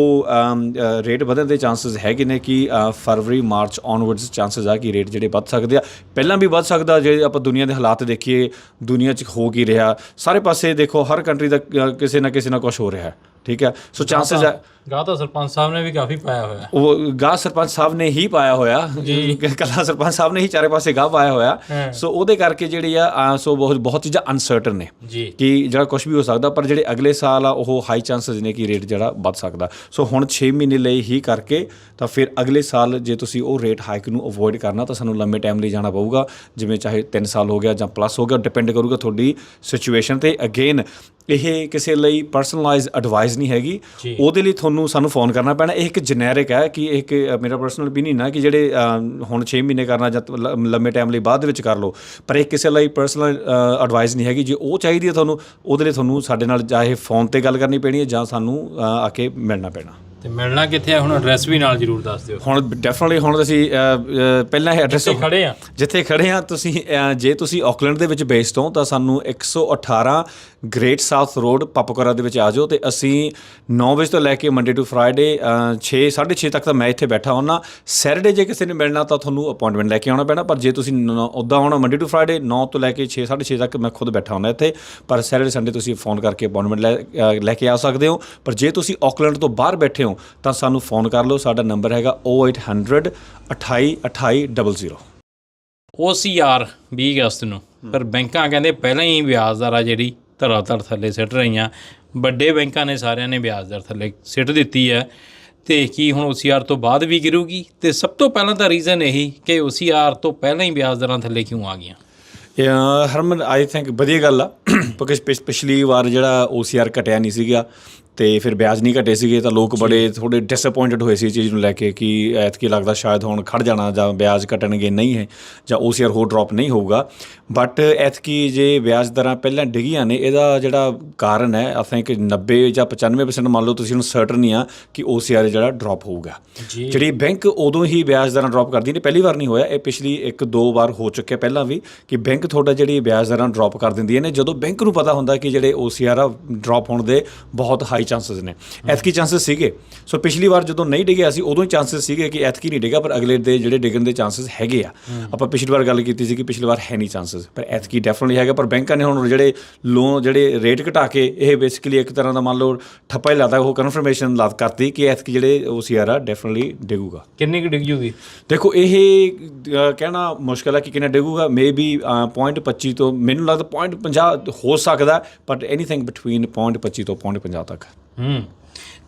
ਰੇਟ ਵਧਣ ਦੇ ਚਾਂਸਸ ਹੈਗੇ ਨੇ ਕਿ ਫਰਵਰੀ, ਮਾਰਚ ਔਨਵਰਡਸ ਚਾਂਸਸ ਆ ਕਿ ਰੇਟ ਜਿਹੜੇ ਵੱਧ ਸਕਦੇ ਆ। ਪਹਿਲਾਂ ਵੀ ਵੱਧ ਸਕਦਾ, ਜੇ ਆਪਾਂ ਦੁਨੀਆ ਦੇ ਹਾਲਾਤ ਦੇਖੀਏ, ਦੁਨੀਆ 'ਚ ਹੋ ਕੀ ਰਿਹਾ। ਸਾਰੇ ਪਾਸੇ ਦੇਖੋ, ਹਰ ਕੰਟਰੀ ਦਾ ਕਿਸੇ ਨਾ ਕਿਸੇ ਨਾਲ ਕੁਝ ਹੋ ਰਿਹਾ ਹੈ। ਠੀਕ ਹੈ? ਸੋ ਚਾਂਸਸ ਹੈ ਗਾਹ ਤਾਂ ਸਰਪੰਚ ਸਾਹਿਬ ਨੇ ਵੀ ਕਾਫੀ ਪਾਇਆ ਹੋਇਆ ਉਹ ਗਾਹ ਸਰਪੰਚ ਸਾਹਿਬ ਨੇ ਹੀ ਪਾਇਆ ਹੋਇਆ। ਕੱਲਾ ਸਰਪੰਚ ਸਾਹਿਬ ਨੇ ਹੀ ਚਾਰੇ ਪਾਸੇ ਗਾਹ ਪਾਇਆ ਹੋਇਆ। ਸੋ ਉਹਦੇ ਕਰਕੇ ਜਿਹੜੀ ਆ ਸੋ ਬਹੁਤ ਬਹੁਤ ਚੀਜ਼ਾਂ ਅਨਸਰਟਨ ਨੇ। ਜੀ। ਕਿ ਜਿਹੜਾ ਕੁਝ ਵੀ ਹੋ ਸਕਦਾ ਪਰ ਜਿਹੜੇ ਅਗਲੇ ਸਾਲ ਆ ਉਹ ਹਾਈ ਚਾਂਸਸ ਨੇ ਕਿ ਰੇਟ ਜਿਹੜਾ ਵੱਧ ਸਕਦਾ। ਸੋ ਹੁਣ 6 ਮਹੀਨੇ ਲਈ ਹੀ ਕਰਕੇ ਤਾਂ ਫਿਰ ਅਗਲੇ ਸਾਲ ਜੇ ਤੁਸੀਂ ਉਹ ਰੇਟ ਹਾਈਕ ਨੂੰ ਅਵੋਇਡ ਕਰਨਾ ਤਾਂ ਸਾਨੂੰ ਲੰਮੇ ਟਾਈਮ ਲਈ ਜਾਣਾ ਪਊਗਾ। ਜਿਵੇਂ ਚਾਹੇ 3 ਸਾਲ ਹੋ ਗਿਆ ਜਾਂ ਪਲੱਸ ਹੋ ਗਿਆ ਡਿਪੈਂਡ ਕਰੂਗਾ ਤੁਹਾਡੀ ਸਿਚੁਏਸ਼ਨ ਤੇ। ਅਗੇਨ ਇਹ ਕਿਸੇ ਲਈ ਪਰਸਨਲਾਈਜ਼ ਐਡਵਾਈਸ ਨਹੀਂ ਹੈਗੀ। ਉਹਦੇ ਲਈ ਤੁਹਾਨੂੰ ਸਾਨੂੰ ਫੋਨ ਕਰਨਾ ਪੈਣਾ। ਇਹ ਇੱਕ ਜੈਨਰਿਕ ਹੈ ਕਿ ਇਹ ਇੱਕ ਮੇਰਾ ਪਰਸਨਲ opinion ਹੈ ਕਿ ਜਿਹੜੇ ਹੁਣ 6 ਮਹੀਨੇ ਕਰਨਾ ਜਾਂ ਲੰਮੇ ਟਾਈਮ ਲਈ ਬਾਅਦ ਵਿੱਚ ਕਰ ਲਓ। ਪਰ ਇਹ ਕਿਸੇ ਲਈ ਪਰਸਨਲ ਐਡਵਾਈਸ ਨਹੀਂ ਹੈਗੀ। ਜੇ ਉਹ ਚਾਹੀਦੀ ਹੈ ਤੁਹਾਨੂੰ ਉਹਦੇ ਲਈ ਤੁਹਾਨੂੰ ਸਾਡੇ ਨਾਲ ਚਾਹੇ ਫੋਨ ਤੇ ਗੱਲ ਕਰਨੀ ਪੈਣੀ ਹੈ ਜਾਂ ਸਾਨੂੰ ਆ ਕੇ ਮਿਲਣਾ ਪੈਣਾ। ਤੇ ਮਿਲਣਾ ਕਿੱਥੇ ਆ ਹੁਣ ਐਡਰੈਸ ਵੀ ਨਾਲ ਜਰੂਰ ਦੱਸ ਦਿਓ। ਹੁਣ ਡੈਫੀਨਿਟਲੀ ਹੁਣ ਅਸੀਂ ਪਹਿਲਾਂ ਇਹ ਐਡਰੈਸ ਤੇ ਖੜੇ ਆ ਜਿੱਥੇ ਖੜੇ ਆ ਤੁਸੀਂ ਜੇ ਤੁਸੀਂ ਆਕਲੈਂਡ ਦੇ ਵਿੱਚ ਬੇਸਡ ਹੋ ਤਾਂ ਸਾਨੂੰ 118 ਗ੍ਰੇਟ ਸਾਊਥ ਰੋਡ ਪਾਪਕੋਰਾ ਦੇ ਵਿੱਚ ਆ ਜਾਓ ਤੇ ਅਸੀਂ 9 ਵਜੇ ਤੋਂ ਲੈ ਕੇ ਮੰਡੇ ਟੂ ਫਰਾਈਡੇ 6 6:30 ਤੱਕ ਤਾਂ ਮੈਂ ਇੱਥੇ ਬੈਠਾ ਹੁੰਨਾ ਸੈਟਰਡੇ ਜੇ ਕਿਸੇ ਨੇ ਮਿਲਣਾ ਤਾਂ ਤੁਹਾਨੂੰ ਅਪਾਇੰਟਮੈਂਟ ਲੈ ਕੇ ਆਉਣਾ ਪੈਣਾ ਪਰ ਜੇ ਤੁਸੀਂ ਉੱਦਾਂ ਆਉਣਾ ਮੰਡੇ ਟੂ ਫਰਾਈਡੇ 9 ਤੋਂ ਲੈ ਕੇ 6 6:30 ਤੱਕ ਮੈਂ ਖੁਦ ਬੈਠਾ ਹੁੰਨਾ ਇੱਥੇ। ਪਰ ਸੈਟਰਡੇ ਸੰਡੇ ਤੁਸੀਂ ਫੋਨ ਕਰਕੇ ਅਪਾਇੰਟਮੈਂਟ ਲੈ ਕੇ ਆ ਸਕਦੇ ਹੋ। ਪਰ ਜੇ ਤੁਸੀਂ ਆਕਲੈਂਡ ਤੋਂ ਬਾਹਰ ਬੈਠੇ ਹੋ ਤਾਂ ਸਾਨੂੰ ਫੋਨ ਕਰ ਲਓ। ਸਾਡਾ ਨੰਬਰ ਹੈਗਾ 0800 28 2800 OCR 20 ਅਗਸਤ ਨੂੰ। ਪਰ ਬੈਂਕਾਂ ਕਹਿੰਦੇ ਪਹਿਲਾਂ ਹੀ ਵਿਆਜ ਦਰ ਆ ਜਿਹੜੀ। ਧਰਾਤਲ ਥੱਲੇ ਸਿੱਟ ਰਹੀਆਂ। ਵੱਡੇ ਬੈਂਕਾਂ ਨੇ ਸਾਰਿਆਂ ਨੇ ਵਿਆਜ ਦਰ ਥੱਲੇ ਸਿੱਟ ਦਿੱਤੀ ਹੈ। ਤੇ ਕੀ ਹੁਣ OCR ਤੋਂ ਬਾਅਦ ਵੀ ਗਿਰੂਗੀ? ਤੇ ਸਭ ਤੋਂ ਪਹਿਲਾਂ ਤਾਂ ਰੀਜ਼ਨ ਇਹੀ ਕਿ OCR ਤੋਂ ਪਹਿਲਾਂ ਹੀ ਵਿਆਜ ਦਰਾਂ ਥੱਲੇ ਕਿਉਂ ਆ ਗਈਆਂ? ਹਰਮਨ ਆਈ ਥਿੰਕ ਵਧੀਆ ਗੱਲ ਆ। ਬਿਕਾਜ਼ ਪਿਛਲੀ ਵਾਰ ਜਿਹੜਾ OCR ਘਟਿਆ ਨਹੀਂ ਸੀਗਾ ਤੇ ਫਿਰ ਵਿਆਜ ਨਹੀਂ ਘਟੇ ਸੀਗੇ ਤਾਂ ਲੋਕ ਬੜੇ ਥੋੜੇ ਡਿਸਪਾਇੰਟਡ ਹੋਏ ਸੀ ਇਸ ਚੀਜ਼ ਨੂੰ ਲੈ ਕੇ ਕਿ ਐਤਕੀ ਲੱਗਦਾ ਸ਼ਾਇਦ ਹੁਣ ਖੜ ਜਾਣਾ ਜਾਂ ਵਿਆਜ ਘਟਣਗੇ ਨਹੀਂ ਹੈ ਜਾਂ OCR ਹੋਰ ਡ੍ਰੌਪ ਨਹੀਂ ਹੋਊਗਾ। ਬਟ ਐਤਕੀ ਜੇ ਵਿਆਜ ਦਰਾਂ ਪਹਿਲਾਂ ਡਿੱਗੀਆਂ ਨੇ ਇਹਦਾ ਜਿਹੜਾ ਕਾਰਨ ਹੈ ਆਈ ਥਿੰਕ 90 ਜਾਂ 95% ਮੰਨ ਲਓ ਤੁਸੀਂ ਹੁਣ ਸਰਟਨ ਨਹੀਂ ਆ ਕਿ OCR ਜਿਹੜਾ ਡ੍ਰੌਪ ਹੋਊਗਾ। ਜਿਹੜੀ ਬੈਂਕ ਉਦੋਂ ਹੀ ਵਿਆਜ ਦਰਾਂ ਡ੍ਰੌਪ ਕਰਦੀ ਨੇ ਪਹਿਲੀ ਵਾਰ ਨਹੀਂ ਹੋਇਆ ਇਹ ਪਿਛਲੀ ਇੱਕ ਦੋ ਵਾਰ ਹੋ ਚੁੱਕਿਆ ਪਹਿਲਾਂ ਵੀ ਕਿ ਬੈਂਕ ਤੁਹਾਡਾ ਜਿਹੜੀ ਵਿਆਜ ਦਰਾਂ ਡ੍ਰੌਪ ਕਰ ਦਿੰਦੀਆਂ ਨੇ ਜਦੋਂ ਬੈਂਕ ਨੂੰ ਪਤਾ ਹੁੰਦਾ ਕਿ ਜਿਹੜੇ OCR ਆ ਡ੍ਰੌਪ ਹੋਣ ਦੇ ਬਹੁਤ ਹਾਈ ਚਾਂਸਸ ਨੇ। ਐਤਕੀ ਚਾਂਸਸ ਸੀਗੇ। ਸੋ ਪਿਛਲੀ ਵਾਰ ਜਦੋਂ ਨਹੀਂ ਡਿੱਗਿਆ ਸੀ ਉਦੋਂ ਹੀ ਚਾਂਸਸ ਸੀਗੇ ਕਿ ਐਤਕੀ ਨਹੀਂ ਡਿੱਗਾ ਪਰ ਅਗਲੇ ਦੇ ਜਿਹੜੇ ਡਿੱਗਣ ਦੇ ਚਾਂਸਸ ਹੈਗੇ ਆ। ਆਪਾਂ ਪਿਛਲੀ ਵਾਰ ਗੱਲ ਕੀਤੀ ਸੀ ਕਿ ਪਿਛਲੀ ਵਾਰ ਹੈ ਨਹੀਂ ਚਾਂਸਸ ਪਰ ਐਤਕੀ ਡੈਫੀਨਿਟਲੀ ਹੈਗਾ ਪਰ ਬੈਂਕਾਂ ਨੇ ਹੁਣ ਜਿਹੜੇ ਲੋਨ ਜਿਹੜੇ ਰੇਟ ਘਟਾ ਕੇ ਇਹ ਬੇਸਿਕਲੀ ਇੱਕ ਤਰ੍ਹਾਂ ਦਾ ਮੰਨ ਲਓ ਠੱਪਾ ਹੀ ਲਾਤਾ ਉਹ ਕਨਫਰਮੇਸ਼ਨ ਲਾਤ ਕਰਤੀ ਕਿ ਐਤਕੀ ਜਿਹੜੇ OCR ਆ ਡੈਫੀਨਿਟਲੀ ਡਿੱਗੂਗਾ। ਕਿੰਨੀ ਕੁ ਡਿੱਗ ਜੂਗੀ? ਦੇਖੋ ਇਹ ਕਹਿਣਾ ਮੁਸ਼ਕਲ ਹੈ ਕਿ ਕਿੰਨਾ ਡਿੱਗੂਗਾ। ਮੇਬੀ 0.25 ਤੋਂ ਮੈਨੂੰ ਲੱਗਦਾ 0.50 ਹੋ ਸਕਦਾ ਬਟ ਐਨੀਥਿੰਗ ਬਿਟਵੀਨ 0.25 ਤੋਂ 0.50 ਤੱਕ। ਹੂੰ।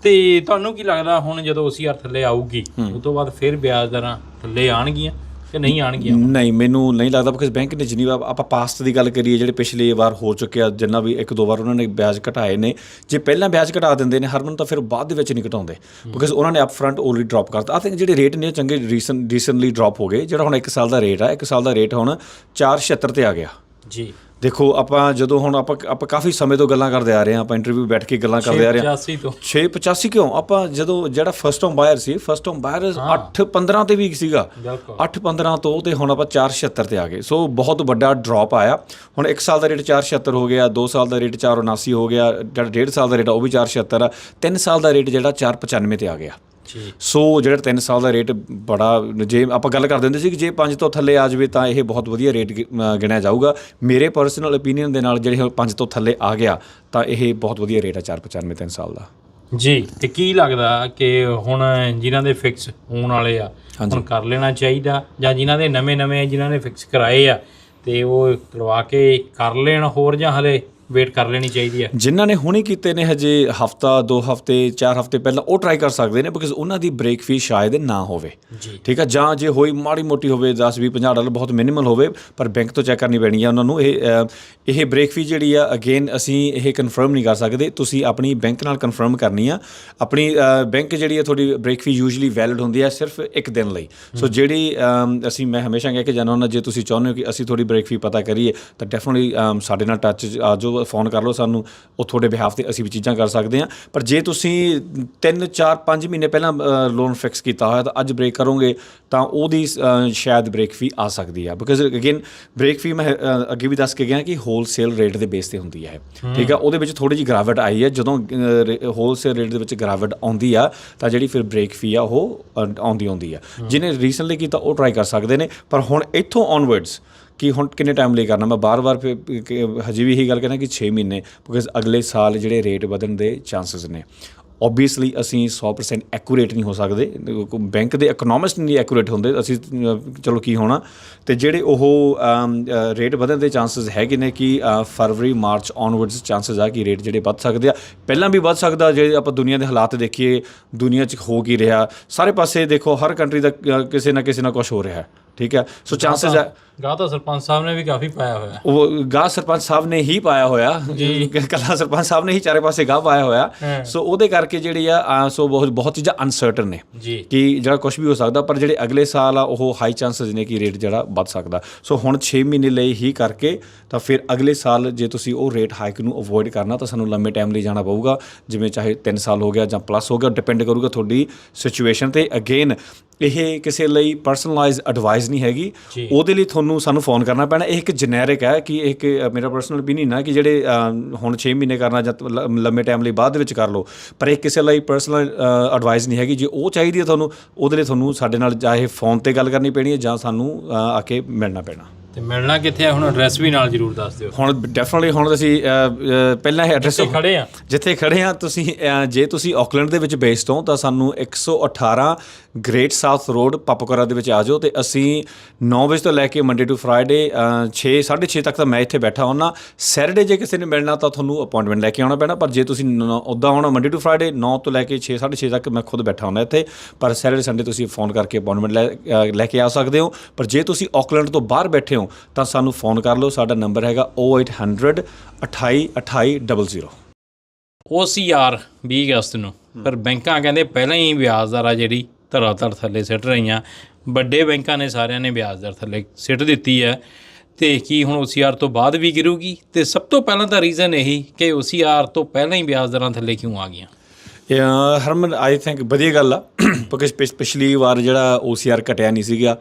ਤੇ ਤੁਹਾਨੂੰ ਕੀ ਲੱਗਦਾ ਹੁਣ ਜਦੋਂ OCR ਥੱਲੇ ਆਊਗੀ ਉਸ ਤੋਂ ਬਾਅਦ ਫਿਰ ਵਿਆਜ ਦਰਾਂ ਥੱਲੇ ਆਣਗੀਆਂ ਕਿ ਨਹੀਂ ਆਣਗੀਆਂ ਨਹੀਂ ਮੈਨੂੰ ਨਹੀਂ ਲੱਗਦਾ ਬਿਕਾਜ਼ ਬੈਂਕ ਨੇ ਜਿੰਨੀ ਵਾਰ ਆਪਾਂ ਪਾਸਟ ਦੀ ਗੱਲ ਕਰੀਏ ਜਿਹੜੇ ਪਿਛਲੇ ਵਾਰ ਹੋ ਚੁੱਕਿਆ ਜਿੰਨਾ ਵੀ ਇੱਕ ਦੋ ਵਾਰ ਉਹਨਾਂ ਨੇ ਵਿਆਜ ਘਟਾਏ ਨੇ ਜੇ ਪਹਿਲਾਂ ਵਿਆਜ ਘਟਾ ਦਿੰਦੇ ਨੇ ਹਰਮਨ ਤਾਂ ਫਿਰ ਬਾਅਦ ਦੇ ਵਿੱਚ ਨਹੀਂ ਘਟਾਉਂਦੇ ਬਿਕਾਜ਼ ਉਹਨਾਂ ਨੇ ਅਪਫਰੰਟ ਆਲਰੇਡੀ ਡ੍ਰੌਪ ਕਰਤਾ। ਆਈ ਥਿੰਕ ਜਿਹੜੇ ਰੇਟ ਨੇ ਚੰਗੇ ਰੀਸੈਂਟ ਰੀਸੈਂਟਲੀ ਡ੍ਰੌਪ ਹੋ ਗਏ ਜਿਹੜਾ ਹੁਣ 1 ਸਾਲ ਦਾ ਰੇਟ ਆ 1 ਸਾਲ ਦਾ ਰੇਟ ਹੁਣ 476 ਤੇ ਆ ਗਿਆ। ਜੀ। ਦੇਖੋ ਆਪਾਂ ਜਦੋਂ ਹੁਣ ਆਪਾਂ ਆਪਾਂ ਕਾਫੀ ਸਮੇਂ ਤੋਂ ਗੱਲਾਂ ਕਰਦੇ ਆ ਰਹੇ ਹਾਂ ਆਪਾਂ ਇੰਟਰਵਿਊ ਬੈਠ ਕੇ ਗੱਲਾਂ ਕਰਦੇ ਆ ਰਹੇ ਹਾਂ। 85 ਤੋਂ। 685 ਕਿਉਂ? ਆਪਾਂ ਜਦੋਂ ਜਿਹੜਾ ਫਸਟ ਹੋਮ ਬਾਇਰ ਸੀ ਫਸਟ ਹੋਮ ਬਾਇਰ 8 15 ਤੇ ਵੀ ਸੀਗਾ। ਬਿਲਕੁਲ। 8 15 ਤੋਂ ਤੇ ਹੁਣ ਆਪਾਂ 476 ਤੇ ਆ ਗਏ। ਸੋ ਬਹੁਤ ਵੱਡਾ ਡ੍ਰੌਪ ਆਇਆ। ਹੁਣ 1 ਸਾਲ ਦਾ ਰੇਟ 476 ਹੋ ਗਿਆ 2 ਸਾਲ ਦਾ ਰੇਟ 479 ਹੋ ਗਿਆ ਜਿਹੜਾ 1.5 ਸਾਲ ਦਾ ਰੇਟ ਉਹ ਵੀ 476 ਆ। 3 ਸਾਲ ਦਾ ਰੇਟ ਜਿਹੜਾ 495 ਤੇ ਆ ਗਿਆ। ਸੋ ਜਿਹੜਾ 3 ਸਾਲ ਦਾ ਰੇਟ ਬੜਾ ਜੇ ਆਪਾਂ ਗੱਲ ਕਰ ਦਿੰਦੇ ਸੀ ਕਿ ਜੇ 5 ਤੋਂ ਥੱਲੇ ਆ ਜਾਵੇ ਤਾਂ ਇਹ ਬਹੁਤ ਵਧੀਆ ਰੇਟ ਗਿਣਿਆ ਜਾਊਗਾ। ਮੇਰੇ ਪਰਸਨਲ ਓਪੀਨੀਅਨ ਦੇ ਨਾਲ ਜਿਹੜੇ 5 ਤੋਂ ਥੱਲੇ ਆ ਗਿਆ ਤਾਂ ਇਹ ਬਹੁਤ ਵਧੀਆ ਰੇਟ ਆ 495 3 ਸਾਲ ਦਾ। ਜੀ ਤੇ ਕੀ ਲੱਗਦਾ ਕਿ ਹੁਣ ਜਿਨ੍ਹਾਂ ਦੇ ਫਿਕਸ ਹੋਣ ਵਾਲੇ ਆ ਹੁਣ ਕਰ ਲੈਣਾ ਚਾਹੀਦਾ? ਜਾਂ ਜਿਨ੍ਹਾਂ ਦੇ ਨਵੇਂ-ਨਵੇਂ ਜਿਨ੍ਹਾਂ ਨੇ ਫਿਕਸ ਕਰਾਏ ਆ ਤੇ ਉਹ ਕਰਵਾ ਕੇ ਕਰ ਲੈਣ ਹੋਰ ਜਾਂ ਹਲੇ? ਵੇਟ ਕਰ ਲੈਣੀ ਚਾਹੀਦੀ ਆ ਜਿਨ੍ਹਾਂ ਨੇ ਹੁਣੇ ਕੀਤੇ ਨੇ ਹਜੇ ਹਫਤਾ 2 ਹਫ਼ਤੇ 4 ਹਫ਼ਤੇ ਪਹਿਲਾਂ ਉਹ ਟਰਾਈ ਕਰ ਸਕਦੇ ਨੇ ਬਿਕਾਜ਼ ਉਹਨਾਂ ਦੀ ਬ੍ਰੇਕ ਫੀ ਸ਼ਾਇਦ ਨਾ ਹੋਵੇ। ਠੀਕ ਆ? ਜਾਂ ਜੇ ਹੋਈ ਮਾੜੀ ਮੋਟੀ ਹੋਵੇ 10 20 50 ਡਾਲਰ ਬਹੁਤ ਮਿਨੀਮਲ ਹੋਵੇ ਪਰ ਬੈਂਕ ਤੋਂ ਚੈੱਕ ਕਰਨੀ ਪੈਣੀ ਆ ਉਹਨਾਂ ਨੂੰ। ਇਹ ਇਹ ਬ੍ਰੇਕ ਫੀ ਜਿਹੜੀ ਆ ਅਗੇਨ ਅਸੀਂ ਇਹ ਕਨਫਰਮ ਨਹੀਂ ਕਰ ਸਕਦੇ। ਤੁਸੀਂ ਆਪਣੀ ਬੈਂਕ ਨਾਲ ਕਨਫਰਮ ਕਰਨੀ ਆ। ਆਪਣੀ ਬੈਂਕ ਜਿਹੜੀ ਆ ਤੁਹਾਡੀ ਬ੍ਰੇਕ ਫੀ ਯੂਜੂਲੀ ਵੈਲਿਡ ਹੁੰਦੀ ਆ ਸਿਰਫ ਇੱਕ ਦਿਨ ਲਈ। ਸੋ ਜਿਹੜੀ ਅਸੀਂ ਮੈਂ ਹਮੇਸ਼ਾ ਕਹਿ ਕੇ ਜਾਣਾ ਹੁੰਦਾ ਜੇ ਤੁਸੀਂ ਚਾਹੁੰਦੇ ਹੋ ਕਿ ਅਸੀਂ ਤੁਹਾਡੀ ਬ੍ਰੇਕ ਫੀ ਪਤਾ ਕਰੀਏ ਤਾਂ ਡੈਫੀਨਿਟਲੀ ਸਾਡੇ ਨਾਲ ਟੱਚ ਆ ਫੋਨ ਕਰ ਲਓ ਸਾਨੂੰ ਉਹ ਤੁਹਾਡੇ ਬਿਹਾਫ ਤੇ ਅਸੀਂ ਵੀ ਚੀਜ਼ਾਂ ਕਰ ਸਕਦੇ ਹਾਂ। ਪਰ ਜੇ ਤੁਸੀਂ 3 4 5 ਮਹੀਨੇ ਪਹਿਲਾਂ ਲੋਨ ਫਿਕਸ ਕੀਤਾ ਹੋਇਆ ਤਾਂ ਅੱਜ ਬ੍ਰੇਕ ਕਰੋਗੇ ਤਾਂ ਉਹਦੀ ਸ਼ਾਇਦ ਬ੍ਰੇਕ ਫੀ ਆ ਸਕਦੀ ਆ। ਬਿਕਾਜ਼ ਅਗੇਨ ਬ੍ਰੇਕ ਫੀ ਮੈਂ ਅੱਗੇ ਵੀ ਦੱਸ ਕੇ ਗਿਆ ਕਿ ਹੋਲਸੇਲ ਰੇਟ ਦੇ ਬੇਸ ਤੇ ਹੁੰਦੀ ਹੈ। ਠੀਕ ਆ? ਉਹਦੇ ਵਿੱਚ ਥੋੜੀ ਜਿਹੀ ਗ੍ਰਾਵਟ ਆਈ ਹੈ ਜਦੋਂ ਹੋਲਸੇਲ ਰੇਟ ਦੇ ਵਿੱਚ ਗ੍ਰਾਵਟ ਆਉਂਦੀ ਆ ਤਾਂ ਜਿਹੜੀ ਫਿਰ ਬ੍ਰੇਕ ਫੀ ਆ ਉਹ ਆਉਂਦੀ ਆਉਂਦੀ ਆ। ਜਿਹਨੇ ਰੀਸੈਂਟਲੀ ਕੀਤਾ ਉਹ ਟਰਾਈ ਕਰ ਸਕਦੇ ਨੇ। ਪਰ ਹੁਣ ਇੱਥੋਂ ਔਨਵਰਡਸ ਕਿ ਹੁਣ ਕਿੰਨੇ ਟਾਈਮ ਲਈ ਕਰਨਾ? ਮੈਂ ਬਾਰ-ਬਾਰ ਫਿਰ ਹਜੇ ਵੀ ਇਹੀ ਗੱਲ ਕਹਿਣਾ ਕਿ 6 ਮਹੀਨੇ ਬਿਕਾਜ਼ ਅਗਲੇ ਸਾਲ ਜਿਹੜੇ ਰੇਟ ਵਧਣ ਦੇ ਚਾਂਸਸ ਨੇ। ਓਬਵੀਅਸਲੀ ਅਸੀਂ 100% ਐਕੂਰੇਟ ਨਹੀਂ ਹੋ ਸਕਦੇ। ਬੈਂਕ ਦੇ ਇਕਨੋਮਿਸਟ ਨਹੀਂ ਐਕੂਰੇਟ ਹੁੰਦੇ। ਅਸੀਂ, ਚਲੋ ਕੀ ਹੋਣਾ? ਤੇ ਜਿਹੜੇ ਉਹ ਰੇਟ ਵਧਣ ਦੇ ਚਾਂਸਸ ਹੈਗੇ ਨੇ ਕਿ ਫਰਵਰੀ, ਮਾਰਚ ਔਨਵਰਡਸ ਚਾਂਸਸ ਆ ਕਿ ਰੇਟ ਜਿਹੜੇ ਵੱਧ ਸਕਦੇ ਆ। ਪਹਿਲਾਂ ਵੀ ਵੱਧ ਸਕਦਾ, ਜੇ ਆਪਾਂ ਦੁਨੀਆ ਦੇ ਹਾਲਾਤ ਦੇਖੀਏ, ਦੁਨੀਆ 'ਚ ਹੋ ਕੀ ਰਿਹਾ। ਸਾਰੇ ਪਾਸੇ ਦੇਖੋ, ਹਰ ਕੰਟਰੀ ਦਾ ਕਿਸੇ ਨਾ ਕਿਸੇ ਨਾਲ ਕੁਝ ਹੋ ਰਿਹਾ ਹੈ। ਠੀਕ ਹੈ? ਸੋ ਚਾਂਸਸ ਹੈ ਗਾਹ ਤਾਂ ਸਰਪੰਚ ਸਾਹਿਬ ਨੇ ਵੀ ਕਾਫੀ ਪਾਇਆ ਹੋਇਆ ਉਹ ਗਾਹ ਸਰਪੰਚ ਸਾਹਿਬ ਨੇ ਹੀ ਪਾਇਆ ਹੋਇਆ। ਕੱਲਾ ਸਰਪੰਚ ਸਾਹਿਬ ਨੇ ਹੀ ਚਾਰੇ ਪਾਸੇ ਗਾਹ ਪਾਇਆ ਹੋਇਆ। ਸੋ ਉਹਦੇ ਕਰਕੇ ਜਿਹੜੀ ਆ ਸੋ ਬਹੁਤ ਬਹੁਤ ਚੀਜ਼ਾਂ ਅਨਸਰਟਨ ਨੇ। ਜੀ। ਕਿ ਜਿਹੜਾ ਕੁਝ ਵੀ ਹੋ ਸਕਦਾ ਪਰ ਜਿਹੜੇ ਅਗਲੇ ਸਾਲ ਆ ਉਹ ਹਾਈ ਚਾਂਸਸ ਨੇ ਕਿ ਰੇਟ ਜਿਹੜਾ ਵੱਧ ਸਕਦਾ। ਸੋ ਹੁਣ 6 ਮਹੀਨੇ ਲਈ ਹੀ ਕਰਕੇ ਤਾਂ ਫਿਰ ਅਗਲੇ ਸਾਲ ਜੇ ਤੁਸੀਂ ਉਹ ਰੇਟ ਹਾਈਕ ਨੂੰ ਅਵੋਇਡ ਕਰਨਾ ਤਾਂ ਸਾਨੂੰ ਲੰਮੇ ਟਾਈਮ ਲਈ ਜਾਣਾ ਪਊਗਾ। ਜਿਵੇਂ ਚਾਹੇ 3 ਸਾਲ ਹੋ ਗਿਆ ਜਾਂ ਪਲੱਸ ਹੋ ਗਿਆ ਡਿਪੈਂਡ ਕਰੂਗਾ ਤੁਹਾਡੀ ਸਿਚੁਏਸ਼ਨ ਤੇ। ਅਗੇਨ ਇਹ ਕਿਸੇ ਲਈ ਪਰਸਨਲਾਈਜ਼ ਐਡਵਾਈਸ ਨਹੀਂ ਹੈਗੀ। ਉਹਦੇ ਲਈ ਤੁਹਾਨੂੰ ਸਾਨੂੰ ਫੋਨ ਕਰਨਾ ਪੈਣਾ। ਇਹ ਇੱਕ ਜੈਨਰਿਕ ਹੈ ਕਿ ਇਹ ਇੱਕ ਮੇਰਾ ਪਰਸਨਲ opinion ਹੈ ਕਿ ਜਿਹੜੇ ਹੁਣ 6 ਮਹੀਨੇ ਕਰਨਾ ਜਾਂ ਲੰਮੇ ਟਾਈਮ ਲਈ ਬਾਅਦ ਵਿੱਚ ਕਰ ਲਓ। ਪਰ ਇਹ ਕਿਸੇ ਲਈ ਪਰਸਨਲ ਐਡਵਾਈਸ ਨਹੀਂ ਹੈਗੀ। ਜੇ ਉਹ ਚਾਹੀਦੀ ਹੈ ਤੁਹਾਨੂੰ ਉਹਦੇ ਲਈ ਤੁਹਾਨੂੰ ਸਾਡੇ ਨਾਲ ਚਾਹੇ ਫੋਨ ਤੇ ਗੱਲ ਕਰਨੀ ਪੈਣੀ ਹੈ ਜਾਂ ਸਾਨੂੰ ਆ ਕੇ ਮਿਲਣਾ ਪੈਣਾ। ਤੇ ਮਿਲਣਾ ਕਿੱਥੇ ਆ? ਹੁਣ ਐਡਰੈਸ ਵੀ ਨਾਲ ਜਰੂਰ ਦੱਸ ਦਿਓ। ਹੁਣ ਡੈਫੀਨਿਟਲੀ ਹੁਣ ਅਸੀਂ ਅ, ਪਹਿਲਾਂ ਇਹ ਐਡਰੈਸ ਤੇ ਖੜੇ ਆ। ਜਿੱਥੇ ਖੜੇ ਆ ਤੁਸੀਂ ਜੇ ਤੁਸੀਂ ਆਕਲੈਂਡ ਦੇ ਵਿੱਚ ਬੇਸਡ ਹੋ ਤਾਂ ਸਾਨੂੰ 118 ਗ੍ਰੇਟ ਸਾਊਥ ਰੋਡ ਪਾਪਕੋਰਾ ਦੇ ਵਿੱਚ ਆ ਜਾਓ ਤੇ ਅਸੀਂ 9 ਵਜੇ ਤੋਂ ਲੈ ਕੇ ਮੰਡੇ ਟੂ ਫਰਾਈਡੇ 6 6:30 ਤੱਕ ਤਾਂ ਮੈਂ ਇੱਥੇ ਬੈਠਾ ਹੁੰਨਾ ਸੈਟਰਡੇ ਜੇ ਕਿਸੇ ਨੇ ਮਿਲਣਾ ਤਾਂ ਤੁਹਾਨੂੰ ਅਪਾਇੰਟਮੈਂਟ ਲੈ ਕੇ ਆਉਣਾ ਪੈਣਾ ਪਰ ਜੇ ਤੁਸੀਂ ਉੱਦਾਂ ਆਉਣਾ ਮੰਡੇ ਟੂ ਫਰਾਈਡੇ 9 ਤੋਂ ਲੈ ਕੇ 6 6:30 ਤੱਕ ਮੈਂ ਖੁਦ ਬੈਠਾ ਹੁੰਨਾ ਇੱਥੇ। ਪਰ ਸੈਟਰਡੇ ਸੰਡੇ ਤੁਸੀਂ ਫੋਨ ਕਰਕੇ ਅਪਾਇੰਟਮੈਂਟ ਲੈ ਕੇ ਆ ਸਕਦੇ ਹੋ। ਪਰ ਜੇ ਤੁਸੀਂ ਆਕਲੈਂਡ ਤੋਂ ਬਾਹਰ ਬੈਠੇ ਹੋ ਤਾਂ ਸਾਨੂੰ ਫੋਨ ਕਰ ਲਓ ਸਾਡਾ ਨੰਬਰ ਹੈਗਾ 0800 28 2800 OCR 20 ਅਗਸਤ ਨੂੰ। ਪਰ ਬੈਂਕਾਂ ਕਹਿੰਦੇ ਪਹਿਲਾਂ ਹੀ ਵਿਆਜ ਦਰ ਆ ਜਿਹੜੀ ਧਰਾਤਲ ਥੱਲੇ ਸਿੱਟ ਰਹੀਆਂ। ਵੱਡੇ ਬੈਂਕਾਂ ਨੇ ਸਾਰਿਆਂ ਨੇ ਵਿਆਜ ਦਰ ਥੱਲੇ ਸਿੱਟ ਦਿੱਤੀ ਹੈ। ਤੇ ਕੀ ਹੁਣ OCR ਤੋਂ ਬਾਅਦ ਵੀ ਗਿਰੂਗੀ? ਤੇ ਸਭ ਤੋਂ ਪਹਿਲਾਂ ਤਾਂ ਰੀਜ਼ਨ ਇਹੀ ਕਿ OCR ਤੋਂ ਪਹਿਲਾਂ ਹੀ ਵਿਆਜ ਦਰਾਂ ਥੱਲੇ ਕਿਉਂ ਆ ਗਈਆਂ? ਹਰਮਨ ਆਈ ਥਿੰਕ ਵਧੀਆ ਗੱਲ ਆ। ਬਿਕਾਜ਼ ਪਿਛਲੀ ਵਾਰ ਜਿਹੜਾ OCR ਘਟਿਆ ਨਹੀਂ ਸੀਗਾ।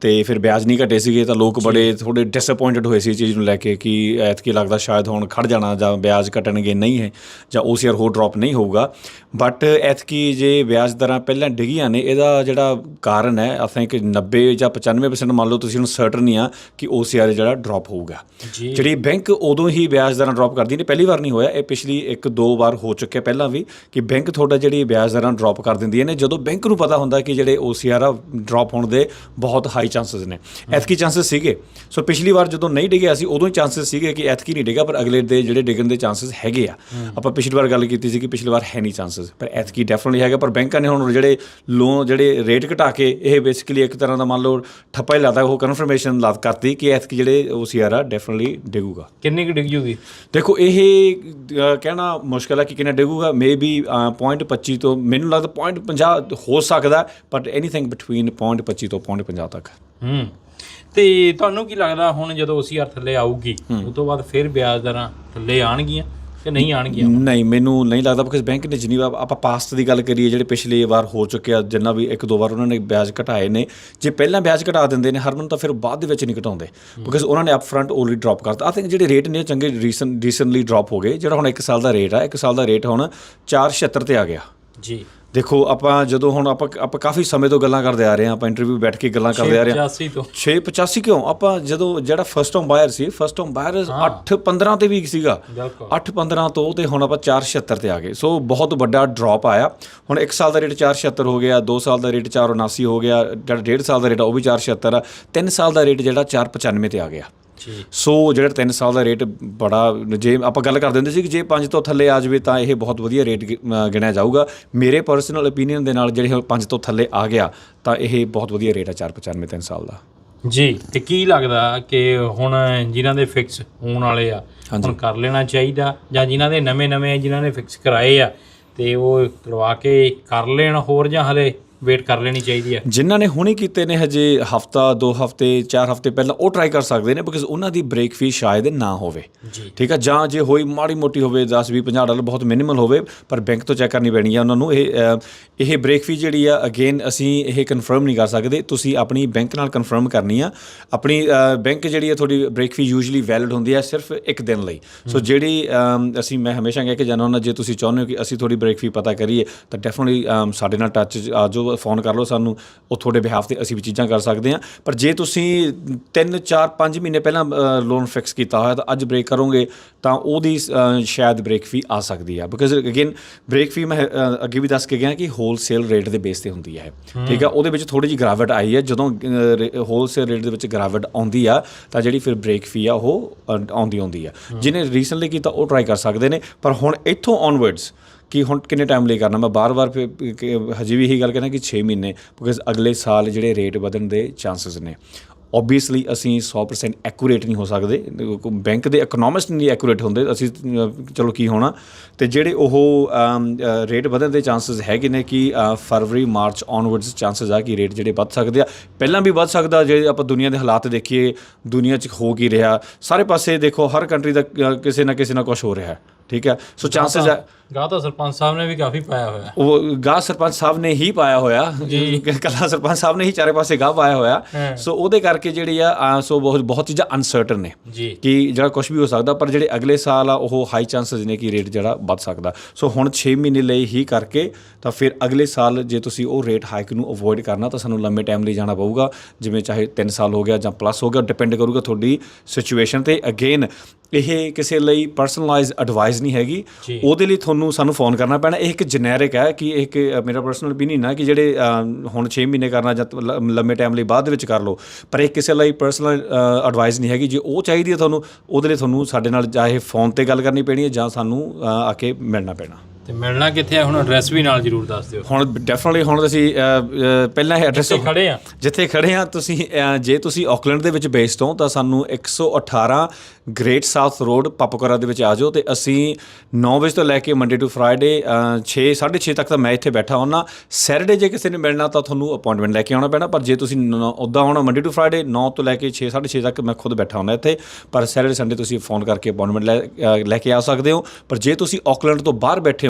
ਤੇ ਫਿਰ ਵਿਆਜ ਨਹੀਂ ਘਟੇ ਸੀਗੇ ਤਾਂ ਲੋਕ ਬੜੇ ਥੋੜੇ ਡਿਸਪਾਇੰਟਡ ਹੋਏ ਸੀ ਇਸ ਚੀਜ਼ ਨੂੰ ਲੈ ਕੇ ਕਿ ਐਤਕੀ ਲੱਗਦਾ ਸ਼ਾਇਦ ਹੁਣ ਖੜ ਜਾਣਾ ਜਾਂ ਵਿਆਜ ਘਟਣਗੇ ਨਹੀਂ ਹੈ ਜਾਂ OCR ਹੋਰ ਡ੍ਰੌਪ ਨਹੀਂ ਹੋਊਗਾ। ਬਟ ਐਤਕੀ ਜੇ ਵਿਆਜ ਦਰਾਂ ਪਹਿਲਾਂ ਡਿੱਗੀਆਂ ਨੇ ਇਹਦਾ ਜਿਹੜਾ ਕਾਰਨ ਹੈ ਆਈ ਥਿੰਕ 90 ਜਾਂ 95% ਮੰਨ ਲਓ ਤੁਸੀਂ ਹੁਣ ਸਰਟਨ ਨਹੀਂ ਆ ਕਿ OCR ਜਿਹੜਾ ਡ੍ਰੌਪ ਹੋਊਗਾ। ਜਿਹੜੀ ਬੈਂਕ ਉਦੋਂ ਹੀ ਵਿਆਜ ਦਰਾਂ ਡ੍ਰੌਪ ਕਰਦੀ ਨੇ ਪਹਿਲੀ ਵਾਰ ਨਹੀਂ ਹੋਇਆ ਇਹ ਪਿਛਲੀ ਇੱਕ ਦੋ ਵਾਰ ਹੋ ਚੁੱਕਿਆ ਪਹਿਲਾਂ ਵੀ ਕਿ ਬੈਂਕ ਤੁਹਾਡਾ ਜਿਹੜੀ ਵਿਆਜ ਦਰਾਂ ਡ੍ਰੌਪ ਕਰ ਦਿੰਦੀਆਂ ਨੇ। ਜਦੋਂ ਬੈਂਕ ਨੂੰ ਪਤਾ ਹੁੰਦਾ ਕਿ ਜਿਹੜੇ OCR ਆ ਡ੍ਰੌਪ ਹੋਣ ਦੇ ਬਹੁਤ ਹਾਈ ਚਾਂਸਸ ਨੇ। ਐਤਕੀ ਚਾਂਸਸ ਸੀਗੇ। ਸੋ ਪਿਛਲੀ ਵਾਰ ਜਦੋਂ ਨਹੀਂ ਡਿੱਗਿਆ ਸੀ ਉਦੋਂ ਹੀ ਚਾਂਸਸ ਸੀਗੇ ਕਿ ਐਤਕੀ ਨਹੀਂ ਡਿੱਗਾ ਪਰ ਅਗਲੇ ਦੇ ਜਿਹੜੇ ਡਿੱਗਣ ਦੇ ਚਾਂਸਸ ਹੈਗੇ ਆ। ਆਪਾਂ ਪਿਛਲੀ ਵਾਰ ਗੱਲ ਕੀਤੀ ਸੀ ਕਿ ਪਿਛਲੀ ਵਾਰ ਹੈ ਨਹੀਂ ਚਾਂਸਸ ਪਰ ਐਤਕੀ ਡੈਫੀਨਿਟਲੀ ਹੈਗਾ। ਪਰ ਬੈਂਕਾਂ ਨੇ ਹੁਣ ਜਿਹੜੇ ਲੋਨ ਜਿਹੜੇ ਰੇਟ ਘਟਾ ਕੇ ਇਹ ਬੇਸਿਕਲੀ ਇੱਕ ਤਰ੍ਹਾਂ ਦਾ ਮੰਨ ਲਓ ਠੱਪਾ ਹੀ ਲਾਦਾ ਉਹ ਕਨਫਰਮੇਸ਼ਨ ਲਾਦ ਕਰਤੀ ਕਿ ਐਤਕੀ ਜਿਹੜੇ OCR ਆ ਡੈਫੀਨਿਟਲੀ ਡਿੱਗੂਗਾ। ਕਿੰਨੀ ਕੁ ਡਿੱਗ ਜੂਗੀ? ਦੇਖੋ ਇਹ ਕਹਿਣਾ ਮੁਸ਼ਕਲ ਹੈ ਕਿ ਕਿੰਨਾ ਡਿੱਗੂਗਾ। ਮੇਬੀ 0.25 ਤੋਂ ਮੈਨੂੰ ਲੱਗਦਾ 0.50 ਹੋ ਸਕਦਾ ਬਟ ਐਨੀਥਿੰਗ ਬਿਟਵੀਨ 0.25 ਤੋਂ 0.50 ਤੱਕ। ਹੂੰ। ਤੇ ਤੁਹਾਨੂੰ ਕੀ ਲੱਗਦਾ ਹੁਣ ਜਦੋਂ OCR ਥੱਲੇ ਆਊਗੀ ਉਸ ਤੋਂ ਬਾਅਦ ਫਿਰ ਵਿਆਜ ਦਰਾਂ ਥੱਲੇ ਆਣਗੀਆਂ ਕਿ ਨਹੀਂ ਆਣਗੀਆਂ ਨਹੀਂ ਮੈਨੂੰ ਨਹੀਂ ਲੱਗਦਾ ਬਿਕਾਜ਼ ਬੈਂਕ ਨੇ ਜਿੰਨੀ ਵਾਰ ਆਪਾਂ ਪਾਸਟ ਦੀ ਗੱਲ ਕਰੀਏ ਜਿਹੜੇ ਪਿਛਲੇ ਵਾਰ ਹੋ ਚੁੱਕਿਆ ਜਿੰਨਾ ਵੀ ਇੱਕ ਦੋ ਵਾਰ ਉਹਨਾਂ ਨੇ ਵਿਆਜ ਘਟਾਏ ਨੇ ਜੇ ਪਹਿਲਾਂ ਵਿਆਜ ਘਟਾ ਦਿੰਦੇ ਨੇ ਹਰਮਨ ਤਾਂ ਫਿਰ ਬਾਅਦ ਦੇ ਵਿੱਚ ਨਹੀਂ ਘਟਾਉਂਦੇ ਬਿਕਾਜ਼ ਉਹਨਾਂ ਨੇ ਅਪਫਰੰਟ ਆਲਰੇਡੀ ਡ੍ਰੌਪ ਕਰਤਾ। ਆਈ ਥਿੰਕ ਜਿਹੜੇ ਰੇਟ ਨੇ ਚੰਗੇ ਰੀਸੈਂਟ ਰੀਸੈਂਟਲੀ ਡ੍ਰੌਪ ਹੋ ਗਏ ਜਿਹੜਾ ਹੁਣ 1 ਸਾਲ ਦਾ ਰੇਟ ਆ 1 ਸਾਲ ਦਾ ਰੇਟ ਹੁਣ 476 ਤੇ ਆ ਗਿਆ। ਜੀ। ਦੇਖੋ ਆਪਾਂ ਜਦੋਂ ਹੁਣ ਆਪਾਂ ਆਪਾਂ ਕਾਫੀ ਸਮੇਂ ਤੋਂ ਗੱਲਾਂ ਕਰਦੇ ਆ ਰਹੇ ਹਾਂ ਆਪਾਂ ਇੰਟਰਵਿਊ ਬੈਠ ਕੇ ਗੱਲਾਂ ਕਰਦੇ ਆ ਰਹੇ ਹਾਂ। 85 ਤੋਂ। 685 ਕਿਉਂ? ਆਪਾਂ ਜਦੋਂ ਜਿਹੜਾ ਫਸਟ ਹੋਮ ਬਾਇਰ ਸੀ ਫਸਟ ਹੋਮ ਬਾਇਰ 8 15 ਤੇ ਵੀ ਸੀਗਾ। ਬਿਲਕੁਲ। 8 15 ਤੋਂ ਤੇ ਹੁਣ ਆਪਾਂ 476 ਤੇ ਆ ਗਏ। ਸੋ ਬਹੁਤ ਵੱਡਾ ਡ੍ਰੌਪ ਆਇਆ। ਹੁਣ 1 ਸਾਲ ਦਾ ਰੇਟ 476 ਹੋ ਗਿਆ 2 ਸਾਲ ਦਾ ਰੇਟ 479 ਹੋ ਗਿਆ ਜਿਹੜਾ 1.5 ਸਾਲ ਦਾ ਰੇਟ ਉਹ ਵੀ 476 ਆ। 3 ਸਾਲ ਦਾ ਰੇਟ ਜਿਹੜਾ 495 ਤੇ ਆ ਗਿਆ। ਸੋ ਜਿਹੜਾ 3 ਸਾਲ ਦਾ ਰੇਟ ਬੜਾ ਜੇ ਆਪਾਂ ਗੱਲ ਕਰ ਦਿੰਦੇ ਸੀ ਕਿ ਜੇ 5 ਤੋਂ ਥੱਲੇ ਆ ਜਾਵੇ ਤਾਂ ਇਹ ਬਹੁਤ ਵਧੀਆ ਰੇਟ ਗਿਣਿਆ ਜਾਊਗਾ। ਮੇਰੇ ਪਰਸਨਲ ਓਪੀਨੀਅਨ ਦੇ ਨਾਲ ਜਿਹੜੇ 5 ਤੋਂ ਥੱਲੇ ਆ ਗਿਆ ਤਾਂ ਇਹ ਬਹੁਤ ਵਧੀਆ ਰੇਟ ਆ 495 3 ਸਾਲ ਦਾ। ਜੀ ਤੇ ਕੀ ਲੱਗਦਾ ਕਿ ਹੁਣ ਜਿਨ੍ਹਾਂ ਦੇ ਫਿਕਸ ਹੋਣ ਵਾਲੇ ਆ ਹੁਣ ਕਰ ਲੈਣਾ ਚਾਹੀਦਾ? ਜਾਂ ਜਿਨ੍ਹਾਂ ਦੇ ਨਵੇਂ ਨਵੇਂ ਜਿਨ੍ਹਾਂ ਨੇ ਫਿਕਸ ਕਰਾਏ ਆ ਤੇ ਉਹ ਕਰਵਾ ਕੇ ਕਰ ਲੈਣ ਹੋਰ ਜਾਂ ਹਲੇ? ਵੇਟ ਕਰ ਲੈਣੀ ਚਾਹੀਦੀ ਆ ਜਿਨ੍ਹਾਂ ਨੇ ਹੁਣੇ ਕੀਤੇ ਨੇ ਹਜੇ ਹਫਤਾ 2 ਹਫ਼ਤੇ 4 ਹਫ਼ਤੇ ਪਹਿਲਾਂ ਉਹ ਟਰਾਈ ਕਰ ਸਕਦੇ ਨੇ ਬਿਕਾਜ਼ ਉਹਨਾਂ ਦੀ ਬ੍ਰੇਕ ਫੀ ਸ਼ਾਇਦ ਨਾ ਹੋਵੇ। ਠੀਕ ਆ? ਜਾਂ ਜੇ ਹੋਈ ਮਾੜੀ ਮੋਟੀ ਹੋਵੇ 10 20 50 ਡਾਲਰ ਬਹੁਤ ਮਿਨੀਮਲ ਹੋਵੇ ਪਰ ਬੈਂਕ ਤੋਂ ਚੈੱਕ ਕਰਨੀ ਪੈਣੀ ਆ ਉਹਨਾਂ ਨੂੰ। ਇਹ ਇਹ ਬ੍ਰੇਕ ਫੀ ਜਿਹੜੀ ਆ ਅਗੇਨ ਅਸੀਂ ਇਹ ਕਨਫਰਮ ਨਹੀਂ ਕਰ ਸਕਦੇ। ਤੁਸੀਂ ਆਪਣੀ ਬੈਂਕ ਨਾਲ ਕਨਫਰਮ ਕਰਨੀ ਆ। ਆਪਣੀ ਬੈਂਕ ਜਿਹੜੀ ਆ ਤੁਹਾਡੀ ਬ੍ਰੇਕ ਫੀ ਯੂਜੂਲੀ ਵੈਲਿਡ ਹੁੰਦੀ ਆ ਸਿਰਫ ਇੱਕ ਦਿਨ ਲਈ। ਸੋ ਜਿਹੜੀ ਅਸੀਂ ਮੈਂ ਹਮੇਸ਼ਾ ਕਹਿ ਕੇ ਜਾਣਾ ਹੁੰਦਾ ਜੇ ਤੁਸੀਂ ਚਾਹੁੰਦੇ ਹੋ ਕਿ ਅਸੀਂ ਤੁਹਾਡੀ ਬ੍ਰੇਕ ਫੀ ਪਤਾ ਕਰੀਏ ਤਾਂ ਡੈਫੀਨਿਟਲੀ ਸਾਡੇ ਨਾਲ ਟੱਚ ਆ ਫੋਨ ਕਰ ਲਓ ਸਾਨੂੰ ਉਹ ਤੁਹਾਡੇ ਬਿਹਾਫ ਤੇ ਅਸੀਂ ਵੀ ਚੀਜ਼ਾਂ ਕਰ ਸਕਦੇ ਹਾਂ। ਪਰ ਜੇ ਤੁਸੀਂ 3 4 5 ਮਹੀਨੇ ਪਹਿਲਾਂ ਲੋਨ ਫਿਕਸ ਕੀਤਾ ਹੋਇਆ ਤਾਂ ਅੱਜ ਬ੍ਰੇਕ ਕਰੋਗੇ ਤਾਂ ਉਹਦੀ ਸ਼ਾਇਦ ਬ੍ਰੇਕ ਫੀ ਆ ਸਕਦੀ ਆ। ਬਿਕਾਜ਼ ਅਗੇਨ ਬ੍ਰੇਕ ਫੀ ਮੈਂ ਅੱਗੇ ਵੀ ਦੱਸ ਕੇ ਗਿਆ ਕਿ ਹੋਲਸੇਲ ਰੇਟ ਦੇ ਬੇਸ ਤੇ ਹੁੰਦੀ ਹੈ। ਠੀਕ ਆ? ਉਹਦੇ ਵਿੱਚ ਥੋੜੀ ਜਿਹੀ ਗ੍ਰਾਵਟ ਆਈ ਹੈ ਜਦੋਂ ਹੋਲਸੇਲ ਰੇਟ ਦੇ ਵਿੱਚ ਗ੍ਰਾਵਟ ਆਉਂਦੀ ਆ ਤਾਂ ਜਿਹੜੀ ਫਿਰ ਬ੍ਰੇਕ ਫੀ ਆ ਉਹ ਆਉਂਦੀ ਆਉਂਦੀ ਆ। ਜਿਹਨੇ ਰੀਸੈਂਟਲੀ ਕੀਤਾ ਉਹ ਟਰਾਈ ਕਰ ਸਕਦੇ ਨੇ। ਪਰ ਹੁਣ ਇੱਥੋਂ ਔਨਵਰਡਸ ਕਿ ਹੁਣ ਕਿੰਨੇ ਟਾਈਮ ਲਈ ਕਰਨਾ? ਮੈਂ ਬਾਰ-ਬਾਰ ਫਿਰ ਹਜੇ ਵੀ ਇਹੀ ਗੱਲ ਕਹਿਣਾ ਕਿ 6 ਮਹੀਨੇ ਬਿਕਾਜ਼ ਅਗਲੇ ਸਾਲ ਜਿਹੜੇ ਰੇਟ ਵਧਣ ਦੇ ਚਾਂਸਸ ਨੇ। ਓਬਵੀਅਸਲੀ ਅਸੀਂ 100% ਐਕੂਰੇਟ ਨਹੀਂ ਹੋ ਸਕਦੇ। ਬੈਂਕ ਦੇ ਇਕਨੋਮਿਸਟ ਨਹੀਂ ਐਕੂਰੇਟ ਹੁੰਦੇ। ਅਸੀਂ ਚਲੋ ਕੀ ਹੋਣਾ। ਤੇ ਜਿਹੜੇ ਉਹ ਰੇਟ ਵਧਣ ਦੇ ਚਾਂਸਸ ਹੈਗੇ ਨੇ ਕਿ ਫਰਵਰੀ ਮਾਰਚ ਔਨਵਰਡਸ ਚਾਂਸਸ ਆ ਕਿ ਰੇਟ ਜਿਹੜੇ ਵੱਧ ਸਕਦੇ ਆ। ਪਹਿਲਾਂ ਵੀ ਵੱਧ ਸਕਦਾ ਜੇ ਆਪਾਂ ਦੁਨੀਆ ਦੇ ਹਾਲਾਤ ਦੇਖੀਏ ਦੁਨੀਆ 'ਚ ਹੋ ਕੀ ਰਿਹਾ। ਸਾਰੇ ਪਾਸੇ ਦੇਖੋ ਹਰ ਕੰਟਰੀ ਦਾ ਕਿਸੇ ਨਾ ਕਿਸੇ ਨਾਲ ਕੁਝ ਹੋ ਰਿਹਾ ਹੈ। ਠੀਕ ਹੈ? ਸੋ ਚਾਂਸਸ ਹੈ ਗਾਹ ਤਾਂ ਸਰਪੰਚ ਸਾਹਿਬ ਨੇ ਵੀ ਕਾਫੀ ਪਾਇਆ ਹੋਇਆ ਉਹ ਗਾਹ ਸਰਪੰਚ ਸਾਹਿਬ ਨੇ ਹੀ ਪਾਇਆ ਹੋਇਆ। ਜੀ। ਕੱਲਾ ਸਰਪੰਚ ਸਾਹਿਬ ਨੇ ਹੀ ਚਾਰੇ ਪਾਸੇ ਗਾਹ ਪਾਇਆ ਹੋਇਆ। ਸੋ ਉਹਦੇ ਕਰਕੇ ਜਿਹੜੀ ਆ ਸੋ ਬਹੁਤ ਬਹੁਤ ਚੀਜ਼ਾਂ ਅਨਸਰਟਨ ਨੇ ਕਿ ਜਿਹੜਾ ਕੁਝ ਵੀ ਹੋ ਸਕਦਾ ਪਰ ਜਿਹੜੇ ਅਗਲੇ ਸਾਲ ਆ ਉਹ ਹਾਈ ਚਾਂਸਸ ਨੇ ਕਿ ਰੇਟ ਜਿਹੜਾ ਵੱਧ ਸਕਦਾ। ਸੋ ਹੁਣ 6 ਮਹੀਨੇ ਲਈ ਹੀ ਕਰਕੇ ਤਾਂ ਫਿਰ ਅਗਲੇ ਸਾਲ ਜੇ ਤੁਸੀਂ ਉਹ ਰੇਟ ਹਾਈਕ ਨੂੰ ਅਵੋਇਡ ਕਰਨਾ ਤਾਂ ਸਾਨੂੰ ਲੰਮੇ ਟਾਈਮ ਲਈ ਜਾਣਾ ਪਊਗਾ। ਜਿਵੇਂ ਚਾਹੇ 3 ਸਾਲ ਹੋ ਗਿਆ ਜਾਂ ਪਲੱਸ ਹੋ ਗਿਆ ਡਿਪੈਂਡ ਕਰੂਗਾ ਤੁਹਾਡੀ ਸਿਚੁਏਸ਼ਨ ਤੇ। ਅਗੇਨ ਇਹ ਕਿਸੇ ਲਈ ਪਰਸਨਲਾਈਜ਼ ਐਡਵਾਈਸ ਨਹੀਂ ਹੈਗੀ। ਉਹਦੇ ਲਈ ਤੁਹਾਨੂੰ ਸਾਨੂੰ ਫੋਨ ਕਰਨਾ ਪੈਣਾ। ਇਹ ਇੱਕ ਜੈਨਰਿਕ ਹੈ ਕਿ ਇਹ ਇੱਕ ਮੇਰਾ ਪਰਸਨਲ opinion ਹੈ ਕਿ ਜਿਹੜੇ ਹੁਣ 6 ਮਹੀਨੇ ਕਰਨਾ ਜਾਂ ਲੰਮੇ ਟਾਈਮ ਲਈ ਬਾਅਦ ਦੇ ਵਿੱਚ ਕਰ ਲਓ। ਪਰ ਇਹ ਕਿਸੇ ਲਈ ਪਰਸਨਲ ਐਡਵਾਈਸ ਨਹੀਂ ਹੈਗੀ। ਜੇ ਉਹ ਚਾਹੀਦੀ ਹੈ ਤੁਹਾਨੂੰ, ਉਹਦੇ ਲਈ ਤੁਹਾਨੂੰ ਸਾਡੇ ਨਾਲ ਚਾਹੇ ਫੋਨ ਤੇ ਗੱਲ ਕਰਨੀ ਪੈਣੀ ਹੈ ਜਾਂ ਸਾਨੂੰ ਆ ਕੇ ਮਿਲਣਾ ਪੈਣਾ। ਤੇ ਮਿਲਣਾ ਕਿੱਥੇ ਆ? ਹੁਣ ਐਡਰੈਸ ਵੀ ਨਾਲ ਜਰੂਰ ਦੱਸ ਦਿਓ। ਹੁਣ ਡੈਫੀਨਿਟਲੀ ਹੁਣ ਅਸੀਂ ਅ, ਪਹਿਲਾਂ ਇਹ ਐਡਰੈਸ ਤੇ ਖੜੇ ਆ। ਜਿੱਥੇ ਖੜੇ ਆ ਤੁਸੀਂ ਜੇ ਤੁਸੀਂ ਆਕਲੈਂਡ ਦੇ ਵਿੱਚ ਬੇਸਡ ਹੋ ਤਾਂ ਸਾਨੂੰ 118 ਗ੍ਰੇਟ ਸਾਊਥ ਰੋਡ ਪਾਪੋਕਰਾ ਦੇ ਵਿੱਚ ਆ ਜਾਓ ਤੇ ਅਸੀਂ 9 ਵਜੇ ਤੋਂ ਲੈ ਕੇ ਮੰਡੇ ਟੂ ਫਰਾਈਡੇ 6 6:30 ਤੱਕ ਤਾਂ ਮੈਂ ਇੱਥੇ ਬੈਠਾ ਹੁੰਨਾ ਸੈਟਰਡੇ ਜੇ ਕਿਸੇ ਨੇ ਮਿਲਣਾ ਤਾਂ ਤੁਹਾਨੂੰ ਅਪਾਇੰਟਮੈਂਟ ਲੈ ਕੇ ਆਉਣਾ ਪੈਣਾ ਪਰ ਜੇ ਤੁਸੀਂ ਉੱਦਾਂ ਆਉਣਾ ਮੰਡੇ ਟੂ ਫਰਾਈਡੇ 9 ਤੋਂ ਲੈ ਕੇ 6 6:30 ਤੱਕ ਮੈਂ ਖੁਦ ਬੈਠਾ ਹੁੰਨਾ ਇੱਥੇ। ਪਰ ਸੈਟਰਡੇ ਸੰਡੇ ਤੁਸੀਂ ਫੋਨ ਕਰਕੇ ਅਪਾਇੰਟਮੈਂਟ ਲੈ ਕੇ ਆ ਸਕਦੇ ਹੋ। ਪਰ ਜੇ ਤੁਸੀਂ ਆਕਲੈਂਡ ਤੋਂ ਬਾਹਰ ਬੈਠੇ